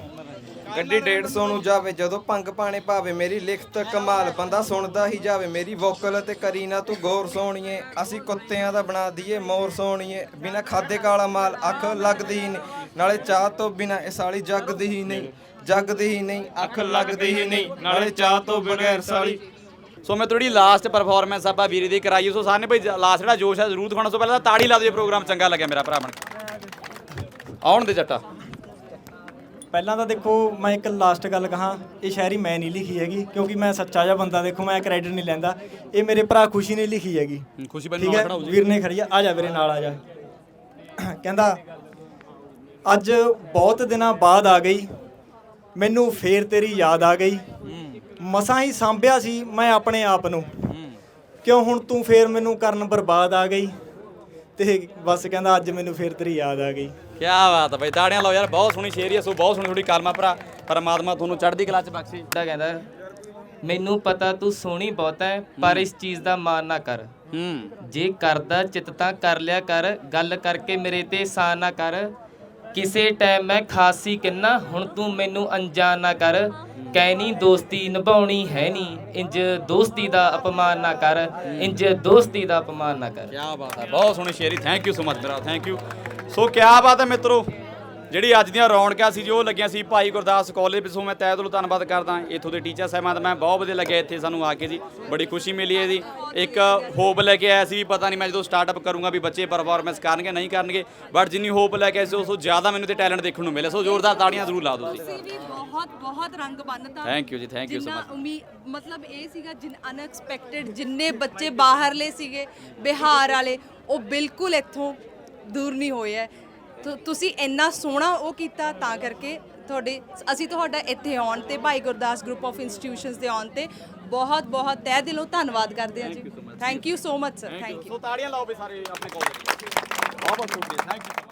ਗੱਡੀ 150 ਨੂੰ ਜਾਵੇ, ਜਦੋਂ ਭੰਗ ਪਾਣੇ ਭਾਵੇ ਮੇਰੀ ਲਿਖਤ ਕਮਾਲ ਬੰਦਾ ਸੁਣਦਾ ਹੀ ਜਾਵੇ, ਮੇਰੀ ਵੋਕਲ ਤੇ ਕਰੀ ਨਾ ਤੂੰ ਗੌਰ ਸੋਣੀਏ ਅਸੀਂ ਕੁੱਤਿਆਂ ਦਾ ਬਣਾ ਦਈਏ ਮੋਰ ਸੋਣੀਏ ਬਿਨਾ ਖਾਦੇ ਕਾਲਾ ਮਾਲ ਅੱਖ ਲੱਗਦੀ ਨਹੀਂ, ਨਾਲੇ ਚਾਹ ਤੋਂ ਬਿਨਾ ਇਹ ਸਾਲੀ ਜਗਦੀ ਹੀ ਨਹੀਂ, ਜਗਦੀ ਹੀ ਨਹੀਂ, ਅੱਖ ਲੱਗਦੀ ਹੀ ਨਹੀਂ, ਨਾਲੇ ਚਾਹ ਤੋਂ ਬਗੈਰ ਸਾਲੀ। ਸੋ ਮੈਂ ਥੋੜੀ ਲਾਸਟ ਪਰਫਾਰਮੈਂਸ ਆਪਾਂ ਵੀਰੇ ਦੀ ਕਰਾਈ ਸੋ ਸਾਰਿਆਂ ਨੇ ਭਾਈ ਲਾਸਟ ਜਿਹੜਾ ਜੋਸ਼ ਹੈ ਜ਼ਰੂਰ ਦਿਖਾਉਣਾ, ਸੋ ਪਹਿਲਾਂ ਤਾਂ ਤਾੜੀ ਲਾ ਦਿਓ ਪ੍ਰੋਗਰਾਮ ਚੰਗਾ ਲੱਗਿਆ ਮੇਰਾ ਭਰਾ ਬਣ ਕੇ। ਆਉਣ ਦੇ ਜੱਟਾ। ਪਹਿਲਾਂ ਤਾਂ ਦੇਖੋ ਮੈਂ ਇੱਕ ਲਾਸਟ ਗੱਲ ਕਹਾਂ ਇਹ ਸ਼ਾਇਰੀ ਮੈਂ ਨਹੀਂ ਲਿਖੀ ਹੈਗੀ ਕਿਉਂਕਿ ਮੈਂ ਸੱਚਾ ਜਿਹਾ ਬੰਦਾ ਦੇਖੋ ਮੈਂ ਕ੍ਰੈਡਿਟ ਨਹੀਂ ਲੈਂਦਾ। ਇਹ ਮੇਰੇ ਭਰਾ ਖੁਸ਼ੀ ਨੇ ਲਿਖੀ ਹੈਗੀ। ਖੁਸ਼ੀ ਨਾਲ ਹੈ? ਖੜਾ ਹੋ ਜੀ। ਵੀਰ ਨੇ ਖੜੀ ਆ ਆ ਜਾ ਵੀਰੇ ਨਾਲ ਆ ਜਾ। [coughs] ਕਹਿੰਦਾ ਅੱਜ ਬਹੁਤ ਦਿਨਾਂ ਬਾਅਦ ਆ ਗਈ ਮੈਨੂੰ ਫੇਰ ਤੇਰੀ ਯਾਦ ਆ ਗਈ। ਮਸਾਂ ਹੀ ਸੰਭਿਆ ਸੀ ਮੈਂ ਆਪਣੇ ਆਪ ਨੂੰ। ਕਿਉਂ ਹੁਣ ਤੂੰ ਫੇਰ ਮੈਨੂੰ ਕਰਨ ਬਰਬਾਦ ਆ ਗਈ? ਤੇ ਬਸ ਕਹਿੰਦਾ ਅੱਜ ਮੈਨੂੰ ਫੇਰ ਤੇਰੀ ਯਾਦ ਆ ਗਈ। ਕੀ ਬਾਤ ਹੈ ਬਈ ਤਾੜੀਆਂ ਲਾਓ ਯਾਰ ਬਹੁਤ ਸੋਹਣੀ ਸ਼ੇਰੀ ਹੈ ਸੋ ਬਹੁਤ ਸੋਹਣੀ ਤੁਹਾਡੀ ਕਲਮਾ ਭਰਾ। ਪਰਮਾਤਮਾ ਤੁਹਾਨੂੰ ਚੜ੍ਹਦੀ ਕਲਾ ਚ ਬਖਸ਼ੇ ਤਾਂ ਕਹਿੰਦਾ ਮੈਨੂੰ ਪਤਾ ਤੂੰ ਸੋਹਣੀ ਬਹੁਤ ਹੈ ਪਰ ਇਸ ਚੀਜ਼ ਦਾ ਮਾਨ ਨਾ ਕਰ। ਹੂੰ। ਜੇ ਕਰਦਾ ਚਿੱਤ ਤਾਂ ਕਰ ਲਿਆ ਕਰ ਗੱਲ ਕਰਕੇ ਮੇਰੇ ਤੇ ਸਾਨ ਨਾ ਕਰ। ਕਿਸੇ ਟਾਈਮ ਮੈਂ ਖਾਸੀ ਕਿੰਨਾ ਹੁਣ ਤੂੰ ਮੈਨੂੰ ਅਣਜਾਣ ਨਾ ਕਰ। ਕਹਿਨੀ ਦੋਸਤੀ ਨਿਭਾਉਣੀ ਹੈ ਨਹੀਂ ਇੰਜ ਦੋਸਤੀ ਦਾ ਅਪਮਾਨ ਨਾ ਕਰ। ਇੰਜ ਦੋਸਤੀ ਦਾ ਅਪਮਾਨ ਨਾ ਕਰ। ਕੀ ਬਾਤ ਹੈ ਬਹੁਤ ਸੋਹਣੀ ਸ਼ੇਰੀ ਥੈਂਕ ਯੂ ਸੋ ਮਚ ਮੇਰਾ ਥੈਂਕ ਯੂ ਸੋ ਕੀ ਬਾਤ ਹੈ ਮਿੱਤਰੋ ਜਿਹੜੀ ਅੱਜ ਦੀਆਂ ਰੌਣਕਾਂ ਸੀ ਜੋ ਲੱਗੀਆਂ ਸੀ ਭਾਈ ਗੁਰਦਾਸ ਕਾਲਜ ਵਿੱਚ ਮੈਂ ਤਹਿ ਦਿਲੋਂ ਧੰਨਵਾਦ ਕਰਦਾ ਇੱਥੋਂ ਦੇ ਟੀਚਰ ਸਾਹਿਬਾਨ ਦਾ ਮੈਂ ਬਹੁਤ ਵਧੀਆ ਲੱਗਿਆ ਇੱਥੇ ਸਾਨੂੰ ਆ ਕੇ ਜੀ ਬੜੀ ਖੁਸ਼ੀ ਮਿਲੀ ਹੈ ਜੀ। ਇੱਕ ਹੋਪ ਲੈ ਕੇ ਆਇਆ ਸੀ ਪਤਾ ਨਹੀਂ ਮੈਂ ਜਦੋਂ ਸਟਾਰਟਅਪ ਕਰੂੰਗਾ ਵੀ ਬੱਚੇ ਪਰਫਾਰਮੈਂਸ ਕਰਨਗੇ ਨਹੀਂ ਕਰਨਗੇ ਬਟ ਜਿੰਨੀ ਹੋਪ ਲੈ ਕੇ ਆਏ ਸੀ ਉਸ ਤੋਂ ਜ਼ਿਆਦਾ ਮੈਨੂੰ ਤੇ ਟੈਲੈਂਟ ਦੇਖਣ ਨੂੰ ਮਿਲਿਆ। ਸੋ ਜ਼ੋਰਦਾਰ ਤਾੜੀਆਂ ਜ਼ਰੂਰ ਲਾ ਦਿਓ ਵੀ ਬਹੁਤ ਬਹੁਤ ਰੰਗ ਬੰਨਤਾ ਥੈਂਕ ਯੂ ਜੀ ਥੈਂਕ ਯੂ ਸੋ ਮਚ ਉਮੀਦ ਮਤਲਬ ਇਹ ਸੀਗਾ ਜਿਨ ਅਨਐਕਸਪੈਕਟਡ ਜਿੰਨੇ ਬੱਚੇ ਬਾਹਰਲੇ ਸੀਗੇ ਬਿਹਾਰ ਵਾਲੇ ਉਹ ਬਿਲਕੁਲ ਇੱਥੋਂ ਦੂਰ ਨਹੀਂ ਹੋਏ ਐ। ਤੁ- ਤੁਸੀਂ ਇੰਨਾ ਸੋਹਣਾ ਉਹ ਕੀਤਾ ਤਾਂ ਕਰਕੇ ਤੁਹਾਡੇ ਅਸੀਂ ਤੁਹਾਡਾ ਇੱਥੇ ਆਉਣ ਤੇ Bhai Gurdas group of institutions ਦੇ ਆਉਣ ਤੇ ਬਹੁਤ ਬਹੁਤ ਤਹਿ ਦਿਲੋਂ ਧੰਨਵਾਦ ਕਰਦੇ ਹਾਂ ਜੀ। Thank you so much sir thank you so ਤਾੜੀਆਂ ਲਾਓ ਵੀ ਸਾਰੇ ਆਪਣੇ ਕਾਲਜ ਬਹੁਤ ਬਹੁਤ ਸ਼ੁਕਰੀਆ ਥੈਂਕ ਯੂ